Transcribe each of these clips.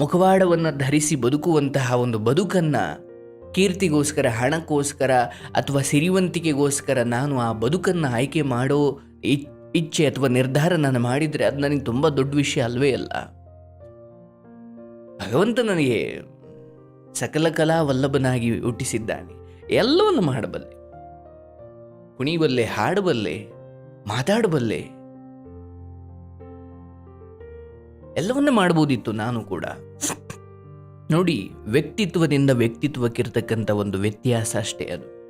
ಮುಖವಾಡವನ್ನು ಧರಿಸಿ ಬದುಕುವಂತಹ ಒಂದು ಬದುಕನ್ನು, ಕೀರ್ತಿಗೋಸ್ಕರ, ಹಣಕ್ಕೋಸ್ಕರ ಅಥವಾ ಸಿರಿವಂತಿಕೆಗೋಸ್ಕರ ನಾನು ಆ ಬದುಕನ್ನು ಆಯ್ಕೆ ಮಾಡೋ ಇಚ್ಛೆ ಅಥವಾ ನಿರ್ಧಾರ ನಾನು ಮಾಡಿದರೆ ಅದು ನನಗೆ ತುಂಬ ದೊಡ್ಡ ವಿಷಯ ಅಲ್ವೇ ಅಲ್ಲ. ಭಗವಂತ ನನಗೆ ಸಕಲ ಕಲಾ ವಲ್ಲಭನಾಗಿ ಹುಟ್ಟಿಸಿದ್ದಾನೆ. ಎಲ್ಲವನ್ನು ಮಾಡಬಲ್ಲೆ. ಕುಣಿಬಲ್ಲೆ, ಹಾಡಬಲ್ಲೆ, ಮಾತಾಡಬಲ್ಲೆ. ಎಲ್ಲವನ್ನ ಮಾಡ್ಬೋದಿತ್ತು ನಾನು ಕೂಡ. ನೋಡಿ, ವ್ಯಕ್ತಿತ್ವದಿಂದ ವ್ಯಕ್ತಿತ್ವಕ್ಕಿರ್ತಕ್ಕಂಥ ಒಂದು ವ್ಯತ್ಯಾಸ ಅಷ್ಟೇ ಅದು.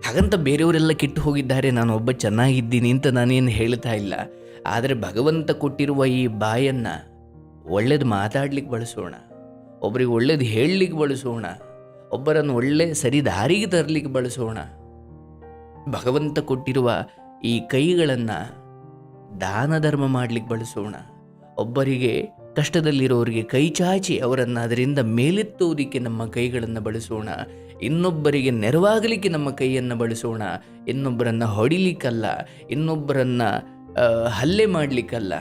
ಹಾಗಂತ ಬೇರೆಯವರೆಲ್ಲ ಕೆಟ್ಟು ಹೋಗಿದ್ದಾರೆ, ನಾನು ಒಬ್ಬ ಚೆನ್ನಾಗಿದ್ದೀನಿ ಅಂತ ನಾನೇನು ಹೇಳ್ತಾ ಇಲ್ಲ. ಆದರೆ ಭಗವಂತ ಕೊಟ್ಟಿರುವ ಈ ಬಾಯನ್ನು ಒಳ್ಳೇದು ಮಾತಾಡ್ಲಿಕ್ಕೆ ಬಳಸೋಣ. ಒಬ್ಬರಿಗೆ ಒಳ್ಳೇದು ಹೇಳಲಿಕ್ಕೆ ಬಳಸೋಣ. ಒಬ್ಬರನ್ನು ಒಳ್ಳೆ ಸರಿ ದಾರಿಗೆ ತರಲಿಕ್ಕೆ ಬಳಸೋಣ. ಭಗವಂತ ಕೊಟ್ಟಿರುವ ಈ ಕೈಗಳನ್ನು ದಾನ ಧರ್ಮ ಮಾಡಲಿಕ್ಕೆ ಬಳಸೋಣ. ಒಬ್ಬರಿಗೆ ಕಷ್ಟದಲ್ಲಿರೋರಿಗೆ ಕೈ ಚಾಚಿ ಅವರನ್ನು ಅದರಿಂದ ಮೇಲೆತ್ತುವುದಕ್ಕೆ ನಮ್ಮ ಕೈಗಳನ್ನು ಬಳಸೋಣ. ಇನ್ನೊಬ್ಬರಿಗೆ ನೆರವಾಗಲಿಕ್ಕೆ ನಮ್ಮ ಕೈಯನ್ನು ಬಳಸೋಣ. ಇನ್ನೊಬ್ಬರನ್ನು ಹೊಡಿಲಿಕ್ಕಲ್ಲ. ಇನ್ನೊಬ್ಬರನ್ನು ಹಲ್ಲೆ ಮಾಡಲಿಕ್ಕಲ್ಲ.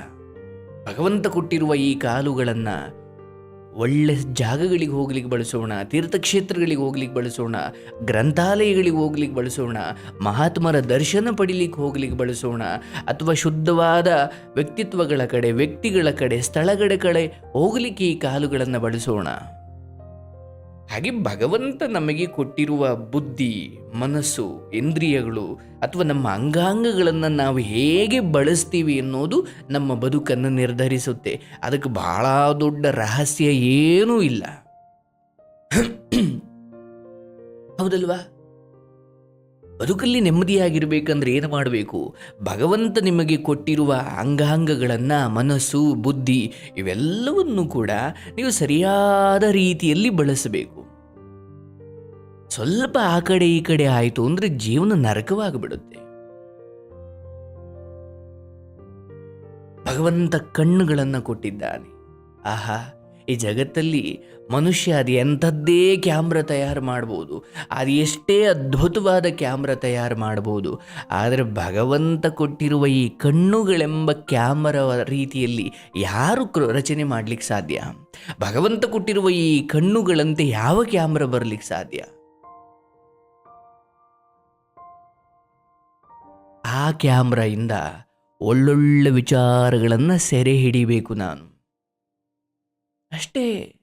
ಭಗವಂತ ಕೊಟ್ಟಿರುವ ಈ ಕಾಲುಗಳನ್ನು ಒಳ್ಳೆ ಜಾಗಗಳಿಗೆ ಹೋಗ್ಲಿಕ್ಕೆ ಬಳಸೋಣ, ತೀರ್ಥಕ್ಷೇತ್ರಗಳಿಗೆ ಹೋಗ್ಲಿಕ್ಕೆ ಬಳಸೋಣ, ಗ್ರಂಥಾಲಯಗಳಿಗೆ ಹೋಗ್ಲಿಕ್ಕೆ ಬಳಸೋಣ, ಮಹಾತ್ಮರ ದರ್ಶನ ಪಡಿಲಿಕ್ಕೆ ಹೋಗ್ಲಿಕ್ಕೆ ಬಳಸೋಣ, ಅಥವಾ ಶುದ್ಧವಾದ ವ್ಯಕ್ತಿತ್ವಗಳ ಕಡೆ, ವ್ಯಕ್ತಿಗಳ ಕಡೆ, ಸ್ಥಳಗಳ ಕಡೆ ಹೋಗ್ಲಿಕ್ಕೆ ಈ ಕಾಲುಗಳನ್ನು ಬಳಸೋಣ. ಹಾಗೆ ಭಗವಂತ ನಮಗೆ ಕೊಟ್ಟಿರುವ ಬುದ್ಧಿ, ಮನಸ್ಸು, ಇಂದ್ರಿಯಗಳು ಅಥವಾ ನಮ್ಮ ಅಂಗಾಂಗಗಳನ್ನು ನಾವು ಹೇಗೆ ಬಳಸ್ತೀವಿ ಅನ್ನೋದು ನಮ್ಮ ಬದುಕನ್ನು ನಿರ್ಧರಿಸುತ್ತೆ. ಅದಕ್ಕೆ ಬಹಳ ದೊಡ್ಡ ರಹಸ್ಯ ಏನೂ ಇಲ್ಲ. ಹೌದಲ್ವಾ? ಬದುಕಲ್ಲಿ ನೆಮ್ಮದಿಯಾಗಿರಬೇಕಂದ್ರೆ ಏನು ಮಾಡಬೇಕು? ಭಗವಂತ ನಿಮಗೆ ಕೊಟ್ಟಿರುವ ಅಂಗಾಂಗಗಳನ್ನು, ಮನಸ್ಸು, ಬುದ್ಧಿ ಇವೆಲ್ಲವನ್ನು ಕೂಡ ನೀವು ಸರಿಯಾದ ರೀತಿಯಲ್ಲಿ ಬಳಸಬೇಕು. ಸ್ವಲ್ಪ ಆ ಕಡೆ ಈ ಕಡೆ ಆಯಿತು ಅಂದರೆ ಜೀವನ ನರಕವಾಗಿಬಿಡುತ್ತೆ. ಭಗವಂತ ಕಣ್ಣುಗಳನ್ನು ಕೊಟ್ಟಿದ್ದಾನೆ. ಆಹಾ, ಈ ಜಗತ್ತಲ್ಲಿ ಮನುಷ್ಯ ಅದು ಎಂಥದ್ದೇ ಕ್ಯಾಮ್ರಾ ತಯಾರು ಮಾಡ್ಬೋದು. ಅದು ಎಷ್ಟೇ ಅದ್ಭುತವಾದ ಕ್ಯಾಮ್ರಾ ತಯಾರು ಮಾಡ್ಬೋದು. ಆದರೆ ಭಗವಂತ ಕೊಟ್ಟಿರುವ ಈ ಕಣ್ಣುಗಳೆಂಬ ಕ್ಯಾಮರ ರೀತಿಯಲ್ಲಿ ಯಾರು ರಚನೆ ಮಾಡಲಿಕ್ಕೆ ಸಾಧ್ಯ? ಭಗವಂತ ಕೊಟ್ಟಿರುವ ಈ ಕಣ್ಣುಗಳಂತೆ ಯಾವ ಕ್ಯಾಮ್ರಾ ಬರಲಿಕ್ಕೆ ಸಾಧ್ಯ? ಆ ಕ್ಯಾಮ್ರಾಯಿಂದ ಒಳ್ಳೊಳ್ಳೆ ವಿಚಾರಗಳನ್ನು ಸೆರೆ ಹಿಡಿಬೇಕು ನಾನು. ಅಷ್ಟೇ.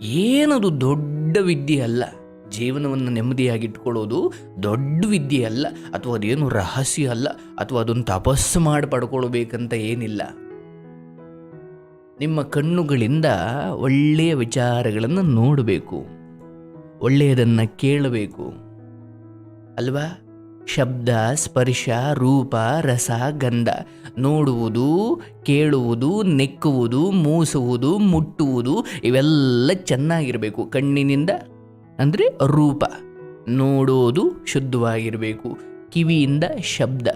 ಏನದು ದೊಡ್ಡ ವಿದ್ಯೆ ಅಲ್ಲ? ಜೀವನವನ್ನು ನೆಮ್ಮದಿಯಾಗಿಟ್ಕೊಳ್ಳೋದು ದೊಡ್ಡ ವಿದ್ಯೆ ಅಲ್ಲ. ಅಥವಾ ಅದೇನು ರಹಸ್ಯ ಅಲ್ಲ. ಅಥವಾ ಅದನ್ನು ತಪಸ್ಸು ಮಾಡಿ ಪಡ್ಕೊಳ್ಬೇಕಂತ ಏನಿಲ್ಲ. ನಿಮ್ಮ ಕಣ್ಣುಗಳಿಂದ ಒಳ್ಳೆಯ ವಿಚಾರಗಳನ್ನು ನೋಡಬೇಕು. ಒಳ್ಳೆಯದನ್ನು ಕೇಳಬೇಕು. ಅಲ್ವಾ? ಶಬ್ದ, ಸ್ಪರ್ಶ, ರೂಪ, ರಸ, ಗಂಧ. ನೋಡುವುದು, ಕೇಳುವುದು, ನೆಕ್ಕುವುದು, ಮೂಸುವುದು, ಮುಟ್ಟುವುದು ಇವೆಲ್ಲ ಚೆನ್ನಾಗಿರಬೇಕು. ಕಣ್ಣಿನಿಂದ ಅಂದರೆ ರೂಪ. ನೋಡೋದು ಶುದ್ಧವಾಗಿರಬೇಕು. ಕಿವಿಯಿಂದ ಶಬ್ದ.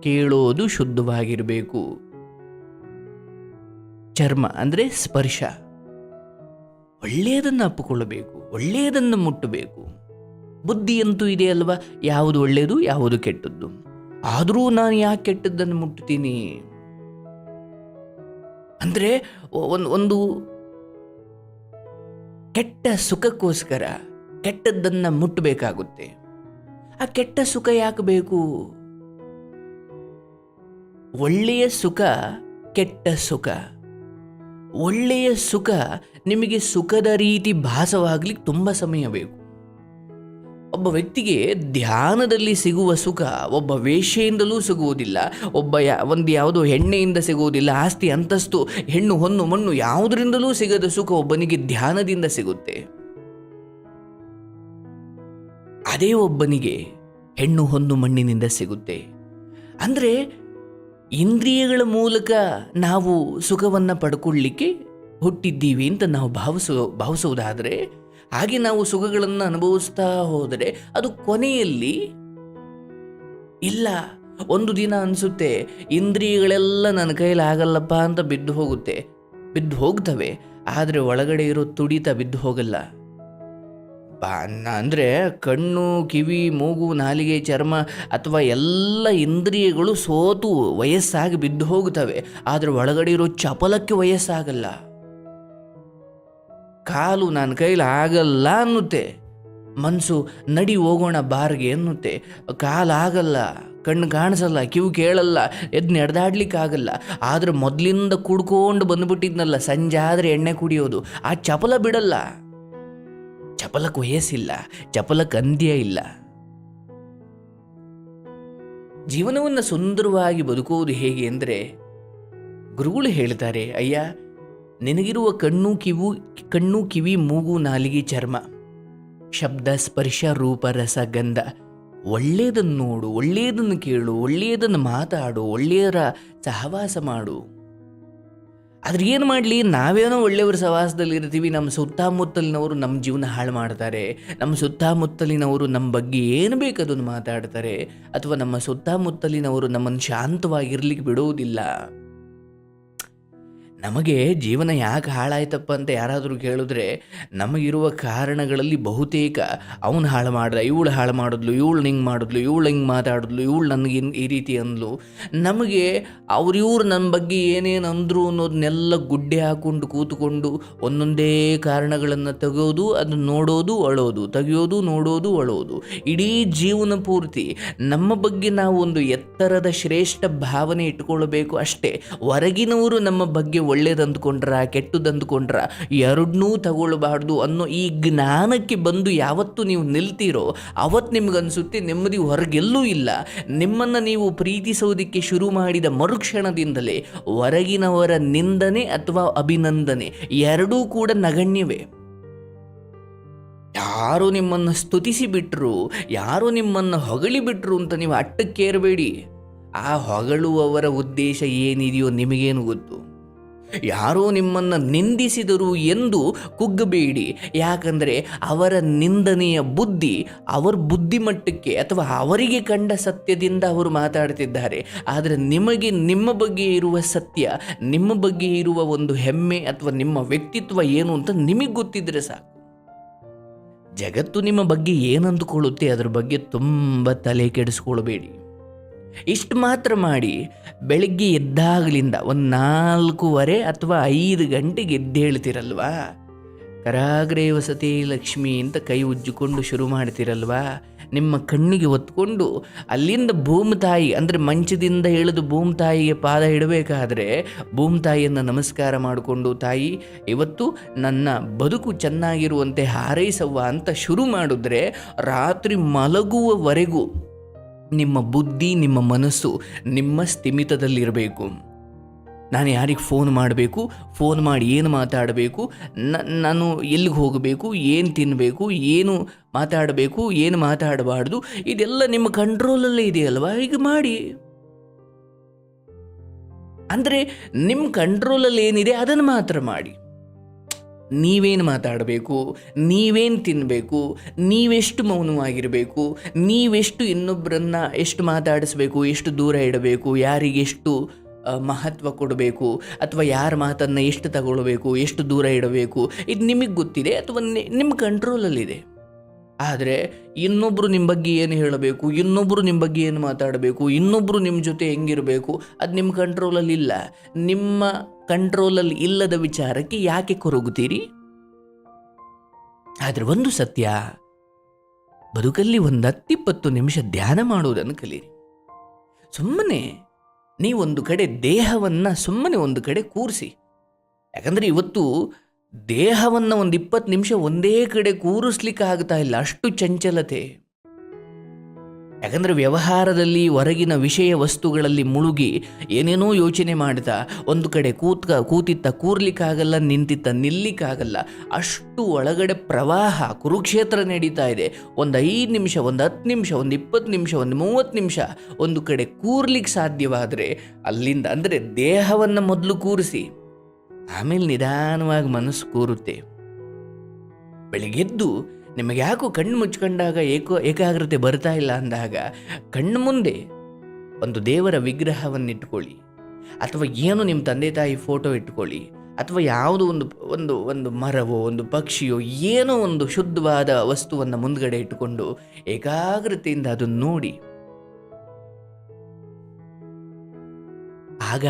ಕೇಳೋದು ಶುದ್ಧವಾಗಿರಬೇಕು. ಚರ್ಮ ಅಂದರೆ ಸ್ಪರ್ಶ. ಒಳ್ಳೆಯದನ್ನು ಅಪ್ಪಿಕೊಳ್ಳಬೇಕು. ಒಳ್ಳೆಯದನ್ನು ಮುಟ್ಟಬೇಕು. ಬುದ್ಧಿಯಂತೂ ಇದೆ ಅಲ್ವಾ? ಯಾವುದು ಒಳ್ಳೆಯದು, ಯಾವುದು ಕೆಟ್ಟದ್ದು? ಆದರೂ ನಾನು ಯಾಕೆ ಕೆಟ್ಟದ್ದನ್ನು ಮುಟ್ಟುತ್ತೀನಿ ಅಂದರೆ ಒಂದು ಒಂದು ಕೆಟ್ಟ ಸುಖಕ್ಕೋಸ್ಕರ ಕೆಟ್ಟದ್ದನ್ನು ಮುಟ್ಟಬೇಕಾಗುತ್ತೆ ಆ ಕೆಟ್ಟ ಸುಖ ಯಾಕೆ ಬೇಕು? ಒಳ್ಳೆಯ ಸುಖ ಕೆಟ್ಟ ಸುಖ. ಒಳ್ಳೆಯ ಸುಖ ನಿಮಗೆ ಸುಖದ ರೀತಿ ಭಾಸವಾಗಲಿಕ್ಕೆ ತುಂಬ ಸಮಯ ಬೇಕು. ಒಬ್ಬ ವ್ಯಕ್ತಿಗೆ ಧ್ಯಾನದಲ್ಲಿ ಸಿಗುವ ಸುಖ, ಒಬ್ಬ ವೇಷೆಯಿಂದಲೂ ಸಿಗುವುದಿಲ್ಲ, ಒಬ್ಬ ಯಾ, ಒಂದು ಯಾವುದೋ ಹೆಣ್ಣೆಯಿಂದ ಸಿಗುವುದಿಲ್ಲ, ಆಸ್ತಿ ಅಂತಸ್ತು, ಹೆಣ್ಣು, ಹೊನ್ನು, ಮಣ್ಣು ಯಾವುದರಿಂದಲೂ ಸಿಗದ ಸುಖ ಒಬ್ಬನಿಗೆ ಧ್ಯಾನದಿಂದ ಸಿಗುತ್ತೆ. ಅದೇ ಒಬ್ಬನಿಗೆ ಹೆಣ್ಣು, ಹೊನ್ನು, ಮಣ್ಣಿನಿಂದ ಸಿಗುತ್ತೆ. ಅಂದರೆ ಇಂದ್ರಿಯಗಳ ಮೂಲಕ ನಾವು ಸುಖವನ್ನು ಪಡ್ಕೊಳ್ಳಿಕ್ಕೆ ಹುಟ್ಟಿದ್ದೀವಿ ಅಂತ ನಾವು ಭಾವಿಸೋ, ಭಾವಿಸುವುದಾದರೆ ಹಾಗೆ ನಾವು ಸುಖಗಳನ್ನು ಅನುಭವಿಸ್ತಾ ಹೋದರೆ ಅದು ಕೊನೆಯಲ್ಲಿ ಇಲ್ಲ, ಒಂದು ದಿನ ಅನಿಸುತ್ತೆ, ಇಂದ್ರಿಯಗಳೆಲ್ಲ ನನ್ನ ಕೈಯಲ್ಲಿ ಆಗಲ್ಲಪ್ಪ ಅಂತ ಬಿದ್ದು ಹೋಗುತ್ತೆ. ಬಿದ್ದು ಹೋಗ್ತವೆ, ಆದರೆ ಒಳಗಡೆ ಇರೋ ತುಡಿತ ಬಿದ್ದು ಹೋಗಲ್ಲ. ಬಾ ಅಂದರೆ ಕಣ್ಣು, ಕಿವಿ, ಮೂಗು, ನಾಲಿಗೆ, ಚರ್ಮ ಅಥವಾ ಎಲ್ಲ ಇಂದ್ರಿಯಗಳು ಸೋತು ವಯಸ್ಸಾಗಿ ಬಿದ್ದು ಹೋಗುತ್ತವೆ ಆದರೆ ಒಳಗಡೆ ಇರೋ ಚಪಲಕ್ಕೆ ವಯಸ್ಸಾಗಲ್ಲ. ಕಾಲು ನನ್ನ ಕೈಲಿ ಆಗಲ್ಲ ಅನ್ನುತ್ತೆ. ಮನಸ್ಸು ನಡಿ ಹೋಗೋಣ ಬಾರ್ಗೆ ಅನ್ನುತ್ತೆ. ಕಾಲು ಆಗಲ್ಲ, ಕಣ್ಣು ಕಾಣಿಸಲ್ಲ, ಕಿವು ಕೇಳಲ್ಲ, ಎದ್ದು ನಡೆದಾಡ್ಲಿಕ್ಕಾಗಲ್ಲ ಆದರೆ ಮೊದಲಿಂದ ಕುಡ್ಕೊಂಡು ಬಂದುಬಿಟ್ಟಿದ್ನಲ್ಲ, ಸಂಜೆ ಆದರೆ ಎಣ್ಣೆ ಕುಡಿಯೋದು. ಆ ಚಪಲ ಬಿಡಲ್ಲ. ಚಪಲಕ್ಕೆ ವಯಸ್ಸಿಲ್ಲ ಚಪಲಕ್ಕೆ ಅಂತ್ಯ ಇಲ್ಲ. ಜೀವನವನ್ನು ಸುಂದರವಾಗಿ ಬದುಕುವುದು ಹೇಗೆ ಅಂದರೆ, ಗುರುಗಳು ಹೇಳ್ತಾರೆ, ಅಯ್ಯ ನಿನಗಿರುವ ಕಣ್ಣು ಕಿವು, ಕಣ್ಣು ಕಿವಿ, ಮೂಗು, ನಾಲಿಗೆ ಚರ್ಮ. ಶಬ್ದ, ಸ್ಪರ್ಶ, ರೂಪ, ರಸ, ಗಂಧ. ಒಳ್ಳೆಯದನ್ನು ನೋಡು, ಒಳ್ಳೆಯದನ್ನು ಕೇಳು, ಒಳ್ಳೆಯದನ್ನು ಮಾತಾಡು, ಒಳ್ಳೆಯರ ಸಹವಾಸ ಮಾಡು. ಆದ್ರೆ ಏನು ಮಾಡಲಿ? ನಾವೇನೋ ಒಳ್ಳೆಯವ್ರ ಸಹವಾಸದಲ್ಲಿ ಇರ್ತೀವಿ ನಮ್ಮ ಸುತ್ತಮುತ್ತಲಿನವರು ನಮ್ಮ ಜೀವನ ಹಾಳು ಮಾಡ್ತಾರೆ. ನಮ್ಮ ಸುತ್ತಮುತ್ತಲಿನವರು ನಮ್ಮ ಬಗ್ಗೆ ಏನು ಬೇಕದನ್ನು ಮಾತಾಡ್ತಾರೆ. ಅಥವಾ ನಮ್ಮ ಸುತ್ತಮುತ್ತಲಿನವರು ನಮ್ಮನ್ನು ಶಾಂತವಾಗಿರ್ಲಿಕ್ಕೆ ಬಿಡುವುದಿಲ್ಲ. ನಮಗೆ ಜೀವನ ಯಾಕೆ ಹಾಳಾಯ್ತಪ್ಪ ಅಂತ ಯಾರಾದರೂ ಕೇಳಿದ್ರೆ, ನಮಗಿರುವ ಕಾರಣಗಳಲ್ಲಿ ಬಹುತೇಕ ಅವನು ಹಾಳು ಮಾಡ್ದ, ಇವಳು ಹಾಳು ಮಾಡಿದ್ಲು, ಇವಳು ಹಿಂಗೆ ಮಾಡಿದ್ಲು, ಇವಳು ಹಿಂಗೆ ಮಾತಾಡಿದ್ಲು, ಇವಳು ನನಗೆ ಈ ರೀತಿ ಅಂದ್ಲು. ನಮಗೆ ಅವ್ರಿವ್ರು ನನ್ನ ಬಗ್ಗೆ ಏನೇನು ಅಂದರು ಅನ್ನೋದನ್ನೆಲ್ಲ ಗುಡ್ಡೆ ಹಾಕ್ಕೊಂಡು ಕೂತ್ಕೊಂಡು ಒಂದೊಂದೇ ಕಾರಣಗಳನ್ನು ತೆಗೆಯೋದು ಅದನ್ನು ನೋಡೋದು, ಅಳೋದು, ತೆಗೆಯೋದು, ನೋಡೋದು, ಅಳೋದು. ಇಡೀ ಜೀವನ ಪೂರ್ತಿ ನಮ್ಮ ಬಗ್ಗೆ ನಾವು ಒಂದು ಎತ್ತರದ ಶ್ರೇಷ್ಠ ಭಾವನೆ ಇಟ್ಕೊಳ್ಬೇಕು ಅಷ್ಟೇ. ಹೊರಗಿನವರು ನಮ್ಮ ಬಗ್ಗೆ ಒಳ್ಳೇದಂದ್ಕೊಂಡ್ರ, ಕೆಟ್ಟದಂದುಕೊಂಡ್ರ ಎರಡನ್ನೂ ತಗೊಳ್ಬಾರ್ದು ಅನ್ನೋ ಈ ಜ್ಞಾನಕ್ಕೆ ಬಂದು ಯಾವತ್ತು ನೀವು ನಿಲ್ತೀರೋ ಅವತ್ತು ನಿಮಗನ್ಸುತ್ತೆ ನೆಮ್ಮದಿ ಹೊರಗೆಲ್ಲೂ ಇಲ್ಲ. ನಿಮ್ಮನ್ನು ನೀವು ಪ್ರೀತಿಸೋದಕ್ಕೆ ಶುರು ಮಾಡಿದ ಮರುಕ್ಷಣದಿಂದಲೇ ಹೊರಗಿನವರ ನಿಂದನೆ ಅಥವಾ ಅಭಿನಂದನೆ ಎರಡೂ ಕೂಡ ನಗಣ್ಯವೇ. ಯಾರು ನಿಮ್ಮನ್ನು ಸ್ತುತಿಸಿಬಿಟ್ರು ಯಾರು ನಿಮ್ಮನ್ನು ಹೊಗಳಿಬಿಟ್ರು ಅಂತ ನೀವು ಅಟ್ಟಕ್ಕೇರಬೇಡಿ. ಆ ಹೊಗಳುವವರ ಉದ್ದೇಶ ಏನಿದೆಯೋ ನಿಮಗೇನು ಗೊತ್ತು? ಯಾರೋ ನಿಮ್ಮನ್ನು ನಿಂದಿಸಿದರು ಎಂದು ಕುಗ್ಗಬೇಡಿ. ಯಾಕಂದರೆ ಅವರ ನಿಂದನೆಯ ಬುದ್ಧಿ ಅವರ ಬುದ್ಧಿಮಟ್ಟಕ್ಕೆ ಅಥವಾ ಅವರಿಗೆ ಕಂಡ ಸತ್ಯದಿಂದ ಅವರು ಮಾತಾಡ್ತಿದ್ದಾರೆ. ಆದರೆ ನಿಮಗೆ ನಿಮ್ಮ ಬಗ್ಗೆ ಇರುವ ಸತ್ಯ, ನಿಮ್ಮ ಬಗ್ಗೆ ಇರುವ ಒಂದು ಹೆಮ್ಮೆ ಅಥವಾ ನಿಮ್ಮ ವ್ಯಕ್ತಿತ್ವ ಏನು ಅಂತ ನಿಮಗೆ ಗೊತ್ತಿದ್ರೆ ಸಾಕು. ಜಗತ್ತು ನಿಮ್ಮ ಬಗ್ಗೆ ಏನಂದುಕೊಳ್ಳುತ್ತೆ ಅದರ ಬಗ್ಗೆ ತುಂಬ ತಲೆ ಕೆಡಿಸ್ಕೊಳ್ಬೇಡಿ. ಇಷ್ಟು ಮಾತ್ರ ಮಾಡಿ ಬೆಳಗ್ಗೆ ಎದ್ದಾಗಲಿಂದ ಒಂದು ನಾಲ್ಕೂವರೆ ಅಥವಾ ಐದು ಗಂಟೆಗೆ ಎದ್ದೇಳ್ತಿರಲ್ವಾ? ಕರಾಗ್ರೇ ವಸತಿ ಲಕ್ಷ್ಮಿ ಅಂತ ಕೈ ಉಜ್ಜಿಕೊಂಡು ಶುರು ಮಾಡ್ತಿರಲ್ವಾ? ನಿಮ್ಮ ಕಣ್ಣಿಗೆ ಒತ್ಕೊಂಡು ಅಲ್ಲಿಂದ ಭೂಮಿ ತಾಯಿ, ಅಂದರೆ ಮಂಚದಿಂದ ಇಳಿದು ಭೂಮಿ ತಾಯಿಗೆ ಪಾದ ಇಡಬೇಕಾದ್ರೆ ಭೂಮಿ ತಾಯಿಯನ್ನು ನಮಸ್ಕಾರ ಮಾಡಿಕೊಂಡು, ತಾಯಿ, ಇವತ್ತು ನನ್ನ ಬದುಕು ಚೆನ್ನಾಗಿರುವಂತೆ ಹಾರೈಸವ್ವ ಅಂತ ಶುರು ಮಾಡಿದ್ರೆ ರಾತ್ರಿ ಮಲಗುವವರೆಗೂ ನಿಮ್ಮ ಬುದ್ಧಿ, ನಿಮ್ಮ ಮನಸ್ಸು ನಿಮ್ಮ ಸ್ಥಿಮಿತದಲ್ಲಿರಬೇಕು. ನಾನು ಯಾರಿಗೆ ಫೋನ್ ಮಾಡಬೇಕು ಫೋನ್ ಮಾಡಿ ಏನು ಮಾತಾಡಬೇಕು ನಾನು ಎಲ್ಲಿಗೆ ಹೋಗಬೇಕು, ಏನು ತಿನ್ನಬೇಕು ಏನು ಮಾತಾಡಬೇಕು, ಏನು ಮಾತಾಡಬಾರ್ದು, ಇದೆಲ್ಲ ನಿಮ್ಮ ಕಂಟ್ರೋಲಲ್ಲೇ ಇದೆಯಲ್ವಾ? ಈಗ ಮಾಡಿ. ಅಂದರೆ ನಿಮ್ಮ ಕಂಟ್ರೋಲಲ್ಲಿ ಏನಿದೆ ಅದನ್ನು ಮಾತ್ರ ಮಾಡಿ. ನೀವೇನು ಮಾತಾಡಬೇಕು? ನೀವೇನು ತಿನ್ನಬೇಕು ನೀವೆಷ್ಟು ಮೌನವಾಗಿರಬೇಕು? ನೀವೆಷ್ಟು ಇನ್ನೊಬ್ಬರನ್ನ ಎಷ್ಟು ಮಾತಾಡಿಸ್ಬೇಕು? ಎಷ್ಟು ದೂರ ಇಡಬೇಕು? ಯಾರಿಗೆಷ್ಟು ಮಹತ್ವ ಕೊಡಬೇಕು? ಅಥವಾ ಯಾರ ಮಾತನ್ನು ಎಷ್ಟು ತಗೊಳ್ಬೇಕು? ಎಷ್ಟು ದೂರ ಇಡಬೇಕು? ಇದು ನಿಮಗೆ ಗೊತ್ತಿದೆ ಅಥವಾ ನಿಮ್ಮ ಕಂಟ್ರೋಲಲ್ಲಿದೆ? ಆದರೆ ಇನ್ನೊಬ್ಬರು ನಿಮ್ಮ ಬಗ್ಗೆ ಏನು ಹೇಳಬೇಕು? ಇನ್ನೊಬ್ಬರು ನಿಮ್ಮ ಬಗ್ಗೆ ಏನು ಮಾತಾಡಬೇಕು? ಇನ್ನೊಬ್ಬರು ನಿಮ್ಮ ಜೊತೆ ಹೆಂಗಿರಬೇಕು? ಅದು ನಿಮ್ಮ ಕಂಟ್ರೋಲಲ್ಲಿ ಇಲ್ಲ ನಿಮ್ಮ ಕಂಟ್ರೋಲಲ್ಲಿ ಇಲ್ಲದ ವಿಚಾರಕ್ಕೆ ಯಾಕೆ ಕೊರಗುತ್ತೀರಿ? ಆದರೆ ಒಂದು ಸತ್ಯ, ಬದುಕಲ್ಲಿ ಒಂದು ಹತ್ತಿಪ್ಪತ್ತು ನಿಮಿಷ ಧ್ಯಾನ ಮಾಡುವುದನ್ನು ಕಲಿಯಿರಿ. ಸುಮ್ಮನೆ ನೀವೊಂದು ಕಡೆ ದೇಹವನ್ನು ಸುಮ್ಮನೆ ಒಂದು ಕಡೆ ಕೂರಿಸಿ. ಯಾಕಂದರೆ ಇವತ್ತು ದೇಹವನ್ನು ಒಂದು ಇಪ್ಪತ್ತು ನಿಮಿಷ ಒಂದೇ ಕಡೆ ಕೂರಿಸ್ಲಿಕ್ಕೆ ಆಗ್ತಾ ಇಲ್ಲ, ಅಷ್ಟು ಚಂಚಲತೆ. ಯಾಕಂದರೆ ವ್ಯವಹಾರದಲ್ಲಿ ಹೊರಗಿನ ವಿಷಯ ವಸ್ತುಗಳಲ್ಲಿ ಮುಳುಗಿ ಏನೇನೋ ಯೋಚನೆ ಮಾಡ್ತಾ ಒಂದು ಕಡೆ ಕೂತ್ಕ, ಕೂತಿತ್ತ, ಕೂರ್ಲಿಕ್ಕಾಗಲ್ಲ, ನಿಂತಿತ್ತ, ನಿಲ್ಲಿಕ್ಕಾಗಲ್ಲ, ಅಷ್ಟು ಒಳಗಡೆ ಪ್ರವಾಹ, ಕುರುಕ್ಷೇತ್ರ ನಡೀತಾ ಇದೆ. ಒಂದು ಐದು ನಿಮಿಷ, ಒಂದು ಹತ್ತು ನಿಮಿಷ, ಒಂದು ಇಪ್ಪತ್ತು ನಿಮಿಷ, ಒಂದು ಮೂವತ್ತು ನಿಮಿಷ ಒಂದು ಕಡೆ ಕೂರ್ಲಿಕ್ಕೆ ಸಾಧ್ಯವಾದರೆ ಅಲ್ಲಿಂದ ಅಂದರೆ ದೇಹವನ್ನು ಮೊದಲು ಕೂರಿಸಿ, ಆಮೇಲೆ ನಿಧಾನವಾಗಿ ಮನಸ್ಸು ಕೂರುತ್ತೆ. ಬೆಳಿಗ್ಗೆದ್ದು ನಿಮಗೆ ಯಾಕೋ ಕಣ್ಣು ಮುಚ್ಕೊಂಡಾಗ ಏಕೋ ಏಕಾಗ್ರತೆ ಬರ್ತಾ ಇಲ್ಲ ಅಂದಾಗ ಕಣ್ಣು ಮುಂದೆ ಒಂದು ದೇವರ ವಿಗ್ರಹವನ್ನಿಟ್ಕೊಳ್ಳಿ ಅಥವಾ ಏನು ನಿಮ್ಮ ತಂದೆ ತಾಯಿ ಫೋಟೋ ಇಟ್ಕೊಳ್ಳಿ ಅಥವಾ ಯಾವುದೋ ಒಂದು ಒಂದು ಒಂದು ಮರವೋ, ಒಂದು ಪಕ್ಷಿಯೋ, ಏನೋ ಒಂದು ಶುದ್ಧವಾದ ವಸ್ತುವನ್ನು ಮುಂದ್ಗಡೆ ಇಟ್ಟುಕೊಂಡು ಏಕಾಗ್ರತೆಯಿಂದ ಅದನ್ನು ನೋಡಿ. ಆಗ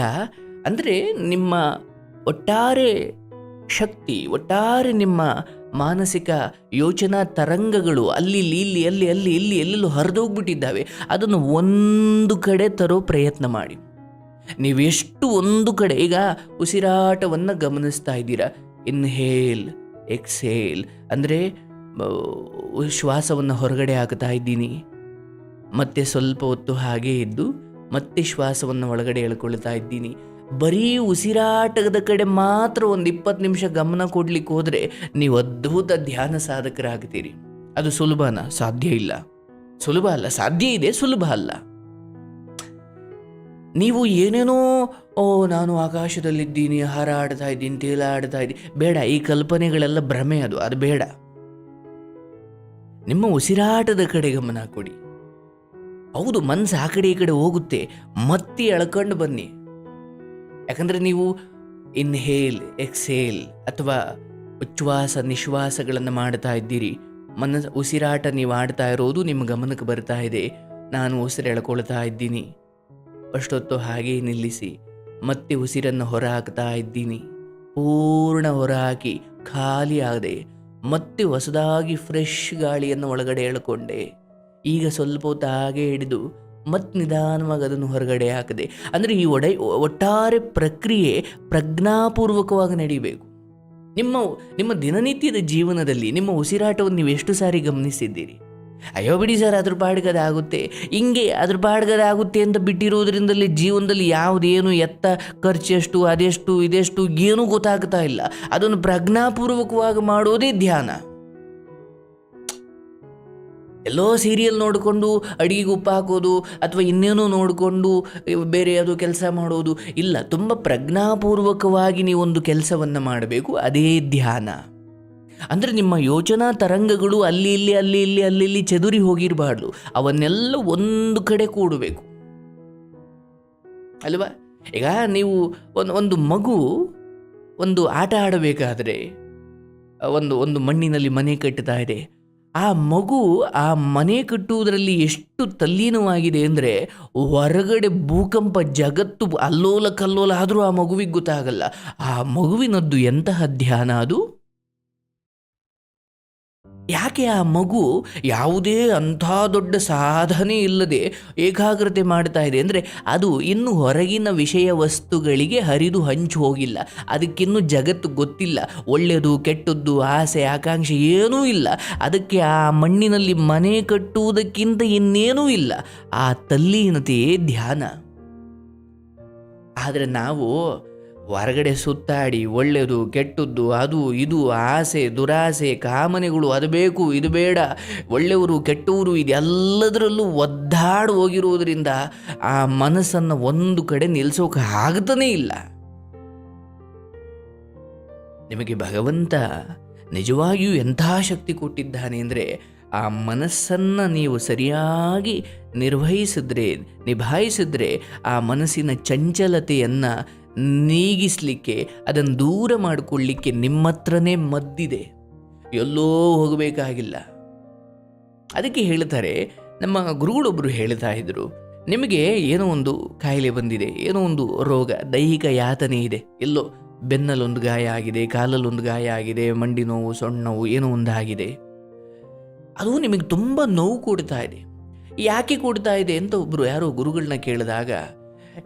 ಅಂದರೆ ನಿಮ್ಮ ಒಟ್ಟಾರೆ ಶಕ್ತಿ, ಒಟ್ಟಾರೆ ನಿಮ್ಮ ಮಾನಸಿಕ ಯೋಚನಾ ತರಂಗಗಳು ಅಲ್ಲಿ, ಇಲ್ಲಿ ಅಲ್ಲಿ ಅಲ್ಲಿ, ಇಲ್ಲಿ, ಎಲ್ಲೆಲ್ಲೂ ಹರಿದೋಗ್ಬಿಟ್ಟಿದ್ದಾವೆ. ಅದನ್ನು ಒಂದು ಕಡೆ ತರೋ ಪ್ರಯತ್ನ ಮಾಡಿ. ನೀವೆಷ್ಟು ಒಂದು ಕಡೆ, ಈಗ ಉಸಿರಾಟವನ್ನು ಗಮನಿಸ್ತಾ ಇದ್ದೀರಾ? ಇನ್ಹೇಲ್ ಎಕ್ಸೇಲ್ ಅಂದರೆ ಶ್ವಾಸವನ್ನು ಹೊರಗಡೆ ಹಾಕ್ತಾ ಇದ್ದೀನಿ. ಮತ್ತೆ ಸ್ವಲ್ಪ ಹೊತ್ತು ಹಾಗೇ ಇದ್ದು, ಮತ್ತೆ ಶ್ವಾಸವನ್ನು ಒಳಗಡೆ ಎಳ್ಕೊಳ್ತಾ ಇದ್ದೀನಿ. ಬರೀ ಉಸಿರಾಟದ ಕಡೆ ಮಾತ್ರ ಒಂದು ಇಪ್ಪತ್ತು ನಿಮಿಷ ಗಮನ ಕೊಡ್ಲಿಕ್ಕೆ ಹೋದರೆ ನೀವು ಅದ್ಭುತ ಧ್ಯಾನ ಸಾಧಕರಾಗ್ತೀರಿ. ಅದು ಸುಲಭನ? ಸಾಧ್ಯ ಇಲ್ಲ. ಸುಲಭ ಅಲ್ಲ, ಸಾಧ್ಯ ಇದೆ, ಸುಲಭ ಅಲ್ಲ. ನೀವು ಏನೇನೋ, ಓ, ನಾನು ಆಕಾಶದಲ್ಲಿದ್ದೀನಿ, ಹಾರಾಡ್ತಾ ಇದ್ದೀನಿ, ತೇಲಾಡ್ತಾ ಇದ್ದೀನಿ. ಬೇಡ, ಈ ಕಲ್ಪನೆಗಳೆಲ್ಲ ಭ್ರಮೆ ಅದು ಅದು ಬೇಡ. ನಿಮ್ಮ ಉಸಿರಾಟದ ಕಡೆ ಗಮನ ಕೊಡಿ. ಹೌದು ಮನಸ್ಸು ಆ ಕಡೆ ಈ ಕಡೆ ಹೋಗುತ್ತೆ. ಮತ್ತೆ ಎಳ್ಕೊಂಡು ಬನ್ನಿ. ಯಾಕಂದರೆ ನೀವು ಇನ್ಹೇಲ್ ಎಕ್ಸೇಲ್ ಅಥವಾ ಉಚ್ಛ್ವಾಸ, ನಿಶ್ವಾಸಗಳನ್ನು ಮಾಡ್ತಾ ಇದ್ದೀರಿ. ಮನ ಉಸಿರಾಟ ನೀವು ಆಡ್ತಾ ಇರೋದು ನಿಮ್ಮ ಗಮನಕ್ಕೆ ಬರ್ತಾ ಇದೆ. ನಾನು ಉಸಿರು ಎಳ್ಕೊಳ್ತಾ ಇದ್ದೀನಿ. ಅಷ್ಟೊತ್ತು ಹಾಗೇ ನಿಲ್ಲಿಸಿ ಮತ್ತೆ ಉಸಿರನ್ನು ಹೊರ ಹಾಕ್ತಾ ಇದ್ದೀನಿ. ಪೂರ್ಣ ಹೊರಹಾಕಿ, ಖಾಲಿ ಆಗದೆ ಮತ್ತೆ ಹೊಸದಾಗಿ ಫ್ರೆಶ್ ಗಾಳಿಯನ್ನು ಒಳಗಡೆ ಎಳ್ಕೊಂಡೆ. ಈಗ ಸ್ವಲ್ಪ ಹೊತ್ತು ಹಾಗೆ ಹಿಡಿದು ಮತ್ತೆ ನಿಧಾನವಾಗಿ ಅದನ್ನು ಹೊರಗಡೆ ಹಾಕದೆ. ಅಂದರೆ ಈ ಒಡೆ, ಒಟ್ಟಾರೆ ಪ್ರಕ್ರಿಯೆ ಪ್ರಜ್ಞಾಪೂರ್ವಕವಾಗಿ ನಡೀಬೇಕು. ನಿಮ್ಮ ನಿಮ್ಮ ದಿನನಿತ್ಯದ ಜೀವನದಲ್ಲಿ, ನಿಮ್ಮ ಉಸಿರಾಟವನ್ನು ನೀವು ಎಷ್ಟು ಸಾರಿ ಗಮನಿಸಿದ್ದೀರಿ? ಅಯ್ಯೋ ಬಿಡಿ ಸರ್, ಅದ್ರ ಪಾಡ್ಗದಾಗುತ್ತೆ ಹಿಂಗೆ ಅದ್ರ ಪಾಡ್ಗದಾಗುತ್ತೆ ಅಂತ ಬಿಟ್ಟಿರೋದ್ರಿಂದಲೇ ಜೀವನದಲ್ಲಿ ಯಾವುದೇನು ಎತ್ತ, ಖರ್ಚೆಷ್ಟು, ಅದೆಷ್ಟು, ಇದೆಷ್ಟು, ಏನೂ ಗೊತ್ತಾಗ್ತಾ ಇಲ್ಲ. ಅದನ್ನು ಪ್ರಜ್ಞಾಪೂರ್ವಕವಾಗಿ ಮಾಡೋದೇ ಧ್ಯಾನ. ಎಲ್ಲೋ ಸೀರಿಯಲ್ ನೋಡಿಕೊಂಡು ಅಡಿಗೆಗೆ ಉಪ್ಪು ಹಾಕೋದು ಅಥವಾ ಇನ್ನೇನೋ ನೋಡಿಕೊಂಡು ಬೇರೆ ಯಾವುದೋ ಕೆಲಸ ಮಾಡೋದು. ಇಲ್ಲ, ತುಂಬ ಪ್ರಜ್ಞಾಪೂರ್ವಕವಾಗಿ ನೀವೊಂದು ಕೆಲಸವನ್ನು ಮಾಡಬೇಕು, ಅದೇ ಧ್ಯಾನ. ಅಂದರೆ ನಿಮ್ಮ ಯೋಚನಾ ತರಂಗಗಳು ಅಲ್ಲಿ, ಇಲ್ಲಿ ಅಲ್ಲಿ ಇಲ್ಲಿ ಅಲ್ಲಿ, ಇಲ್ಲಿ ಚದುರಿ ಹೋಗಿರಬಾರ್ದು. ಅವನ್ನೆಲ್ಲ ಒಂದು ಕಡೆ ಕೂಡಬೇಕು. ಅಲ್ವಾ? ಈಗ ನೀವು ಒಂದು ಒಂದು ಮಗು ಒಂದು ಆಟ ಆಡಬೇಕಾದರೆ, ಒಂದು ಒಂದು ಮಣ್ಣಿನಲ್ಲಿ ಮನೆ ಕಟ್ಟುತ್ತಾ ಇದೆ. ಆ ಮಗು ಆ ಮನೆ ಕಟ್ಟುವುದರಲ್ಲಿ ಎಷ್ಟು ತಲ್ಲೀನವಾಗಿದೆ ಅಂದರೆ ಹೊರಗಡೆ ಭೂಕಂಪ ಜಗತ್ತು ಅಲ್ಲೋಲ ಕಲ್ಲೋಲ ಆದರೂ ಆ ಮಗುವಿಗೆ ಗೊತ್ತಾಗಲ್ಲ. ಆ ಮಗುವಿನದ್ದು ಎಂತಹ ಧ್ಯಾನ ಅದು? ಯಾಕೆ ಆ ಮಗು ಯಾವುದೇ ಅಂಥ ದೊಡ್ಡ ಸಾಧನೆ ಇಲ್ಲದೆ ಏಕಾಗ್ರತೆ ಮಾಡ್ತಾ ಇದೆ ಅಂದರೆ ಅದು ಇನ್ನು ಹೊರಗಿನ ವಿಷಯ ವಸ್ತುಗಳಿಗೆ ಹರಿದು ಹಂಚು ಹೋಗಿಲ್ಲ. ಅದಕ್ಕಿನ್ನೂ ಜಗತ್ತು ಗೊತ್ತಿಲ್ಲ. ಒಳ್ಳೆಯದು, ಕೆಟ್ಟದ್ದು, ಆಸೆ, ಆಕಾಂಕ್ಷೆ ಏನೂ ಇಲ್ಲ. ಅದಕ್ಕೆ ಆ ಮಣ್ಣಿನಲ್ಲಿ ಮನೆ ಕಟ್ಟುವುದಕ್ಕಿಂತ ಇನ್ನೇನೂ ಇಲ್ಲ. ಆ ತಲ್ಲೀನತೆಯೇ ಧ್ಯಾನ. ಆದರೆ ನಾವು ಹೊರಗಡೆ ಸುತ್ತಾಡಿ ಒಳ್ಳೆಯದು ಕೆಟ್ಟದ್ದು, ಅದು, ಇದು, ಆಸೆ, ದುರಾಸೆ, ಕಾಮನೆಗಳು, ಅದು ಬೇಕು, ಇದು ಬೇಡ, ಒಳ್ಳೆಯವರು, ಕೆಟ್ಟವರು, ಇದೆಲ್ಲದರಲ್ಲೂ ಒದ್ದಾಡಿ ಹೋಗಿರುವುದರಿಂದ ಆ ಮನಸ್ಸನ್ನು ಒಂದು ಕಡೆ ನಿಲ್ಲಿಸೋಕೆ ಆಗ್ತಾನೇ ಇಲ್ಲ. ನಿಮಗೆ ಭಗವಂತ ನಿಜವಾಗಿಯೂ ಎಂಥ ಶಕ್ತಿ ಕೊಟ್ಟಿದ್ದಾನೆ ಅಂದರೆ ಆ ಮನಸ್ಸನ್ನು ನೀವು ಸರಿಯಾಗಿ ನಿರ್ವಹಿಸಿದ್ರೆ, ನಿಭಾಯಿಸಿದ್ರೆ ಆ ಮನಸ್ಸಿನ ಚಂಚಲತೆಯನ್ನು ನೀಗಿಸಲಿಕ್ಕೆ, ಅದನ್ನು ದೂರ ಮಾಡಿಕೊಳ್ಳಿಕ್ಕೆ ನಿಮ್ಮ ಹತ್ರನೇ ಮದ್ದಿದೆ. ಎಲ್ಲೋ ಹೋಗಬೇಕಾಗಿಲ್ಲ. ಅದಕ್ಕೆ ಹೇಳ್ತಾರೆ, ನಮ್ಮ ಗುರುಗಳೊಬ್ಬರು ಹೇಳ್ತಾ ಇದ್ರು, ನಿಮಗೆ ಏನೋ ಒಂದು ಕಾಯಿಲೆ ಬಂದಿದೆ, ಏನೋ ಒಂದು ರೋಗ, ದೈಹಿಕ ಯಾತನೆ ಇದೆ, ಎಲ್ಲೋ ಬೆನ್ನಲ್ಲೊಂದು ಗಾಯ ಆಗಿದೆ, ಕಾಲಲ್ಲೊಂದು ಗಾಯ ಆಗಿದೆ, ಮಂಡಿ ನೋವು ಸೊಣ್ಣ ನೋವು, ಏನೋ ಒಂದು ಆಗಿದೆ ಅದು ನಿಮಗೆ ತುಂಬ ನೋವು ಕೊಡ್ತಾ ಇದೆ. ಯಾಕೆ ಕೊಡ್ತಾ ಇದೆ ಅಂತ ಒಬ್ಬರು ಯಾರೋ ಗುರುಗಳನ್ನ ಕೇಳಿದಾಗ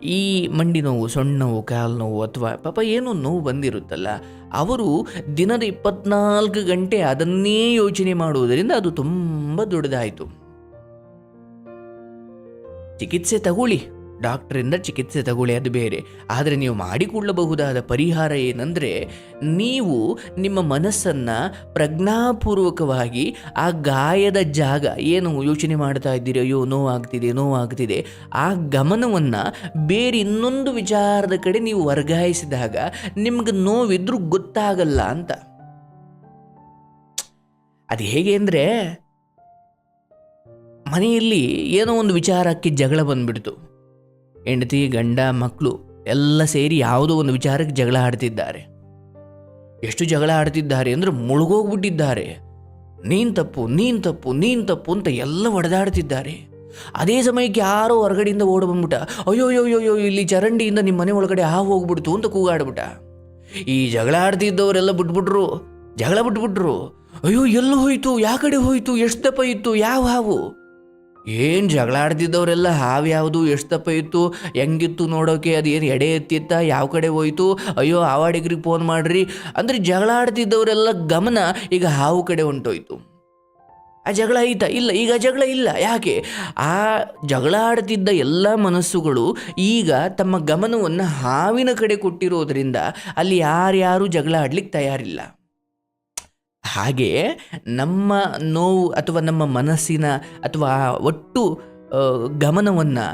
ಈ ಮಂಡಿ ನೋವು, ಸೊಣ್ಣ ನೋವು, ಕಾಲು ನೋವು ಅಥವಾ ಪಾಪ ಏನೋ ನೋವು ಬಂದಿರುತ್ತಲ್ಲ, ಅವರು ದಿನದ ಇಪ್ಪತ್ನಾಲ್ಕು ಗಂಟೆ ಅದನ್ನೇ ಯೋಚನೆ ಮಾಡುವುದರಿಂದ ಅದು ತುಂಬ ದೊಡ್ಡದಾಯಿತು. ಚಿಕಿತ್ಸೆ ತಗೊಳ್ಳಿ. ಡಾಕ್ಟರಿಂದ ಚಿಕಿತ್ಸೆ ತಗೊಳ್ಳಿ ಅದು ಬೇರೆ. ಆದರೆ ನೀವು ಮಾಡಿಕೊಳ್ಳಬಹುದಾದ ಪರಿಹಾರ ಏನಂದರೆ, ನೀವು ನಿಮ್ಮ ಮನಸ್ಸನ್ನು ಪ್ರಜ್ಞಾಪೂರ್ವಕವಾಗಿ ಆ ಗಾಯದ ಜಾಗ ಏನು ಯೋಚನೆ ಮಾಡ್ತಾ ಇದ್ದೀರಿ ಅಯ್ಯೋ ನೋವಾಗ್ತಿದೆ ನೋವಾಗ್ತಿದೆ, ಆ ಗಮನವನ್ನು ಬೇರೆ ಇನ್ನೊಂದು ವಿಚಾರದ ಕಡೆ ನೀವು ವರ್ಗಾಯಿಸಿದಾಗ ನಿಮ್ಗೆ ನೋವಿದ್ರೂ ಗೊತ್ತಾಗಲ್ಲ ಅಂತ. ಅದು ಹೇಗೆ ಅಂದರೆ, ಮನೆಯಲ್ಲಿ ಏನೋ ಒಂದು ವಿಚಾರಕ್ಕೆ ಜಗಳ ಬಂದ್ಬಿಡ್ತು. ಹೆಂಡತಿ, ಗಂಡ ಮಕ್ಕಳು ಎಲ್ಲ ಸೇರಿ ಯಾವುದೋ ಒಂದು ವಿಚಾರಕ್ಕೆ ಜಗಳ ಆಡ್ತಿದ್ದಾರೆ. ಎಷ್ಟು ಜಗಳ ಆಡ್ತಿದ್ದಾರೆ ಅಂದರೆ ಮುಳುಗೋಗ್ಬಿಟ್ಟಿದ್ದಾರೆ. ನೀನ್ ತಪ್ಪು ನೀನ್ ತಪ್ಪು ನೀನ್ ತಪ್ಪು ಅಂತ ಎಲ್ಲ ಹೊಡೆದಾಡ್ತಿದ್ದಾರೆ ಅದೇ ಸಮಯಕ್ಕೆ ಯಾರೋ ಹೊರಗಡೆಯಿಂದ ಓಡಿ ಬಂದ್ಬಿಟ್ಟ, ಅಯ್ಯೋ ಅಯ್ಯೋ ಇಲ್ಲಿ ಚರಂಡಿಯಿಂದ ನಿಮ್ಮ ಮನೆ ಒಳಗಡೆ ಆ ಹೋಗ್ಬಿಡ್ತು ಅಂತ ಕೂಗಾಡ್ಬಿಟ್ಟ. ಈ ಜಗಳ ಆಡ್ತಿದ್ದವರೆಲ್ಲ ಬಿಟ್ಬಿಟ್ರು, ಜಗಳ ಬಿಟ್ಬಿಟ್ರು. ಅಯ್ಯೋ, ಎಲ್ಲ ಹೋಯ್ತು? ಯಾವ ಕಡೆ ಹೋಯ್ತು? ಎಷ್ಟು ದಪ್ಪ ಇತ್ತು? ಯಾವ ಹಾವು? ಏನು ಜಗಳ ಆಡ್ತಿದ್ದವರೆಲ್ಲ, ಹಾವು ಯಾವುದು, ಎಷ್ಟು ದಪ್ಪ ಇತ್ತು, ಹೆಂಗಿತ್ತು ನೋಡೋಕೆ, ಅದು ಏನು ಎಡೆ ಎತ್ತಿತ್ತ, ಯಾವ ಕಡೆ ಹೋಯಿತು, ಅಯ್ಯೋ ಆವಾಡಿಗ್ರಿಗೆ ಫೋನ್ ಮಾಡ್ರಿ. ಅಂದರೆ ಜಗಳ ಆಡ್ತಿದ್ದವರೆಲ್ಲ ಗಮನ ಈಗ ಹಾವು ಕಡೆ ಹೊಂಟೋಯ್ತು. ಆ ಜಗಳ ಐತಾ? ಇಲ್ಲ, ಈಗ ಜಗಳ ಇಲ್ಲ. ಯಾಕೆ? ಆ ಜಗಳ ಆಡ್ತಿದ್ದ ಎಲ್ಲ ಮನಸ್ಸುಗಳು ಈಗ ತಮ್ಮ ಗಮನವನ್ನು ಹಾವಿನ ಕಡೆ ಕೊಟ್ಟಿರೋದ್ರಿಂದ ಅಲ್ಲಿ ಯಾರ್ಯಾರು ಜಗಳ ಆಡ್ಲಿಕ್ಕೆ ತಯಾರಿಲ್ಲ. ಹಾಗೆ ನಮ್ಮ ನೋವು ಅಥವಾ ನಮ್ಮ ಮನಸ್ಸಿನ ಅಥವಾ ಒಟ್ಟು ಗಮನವನ್ನು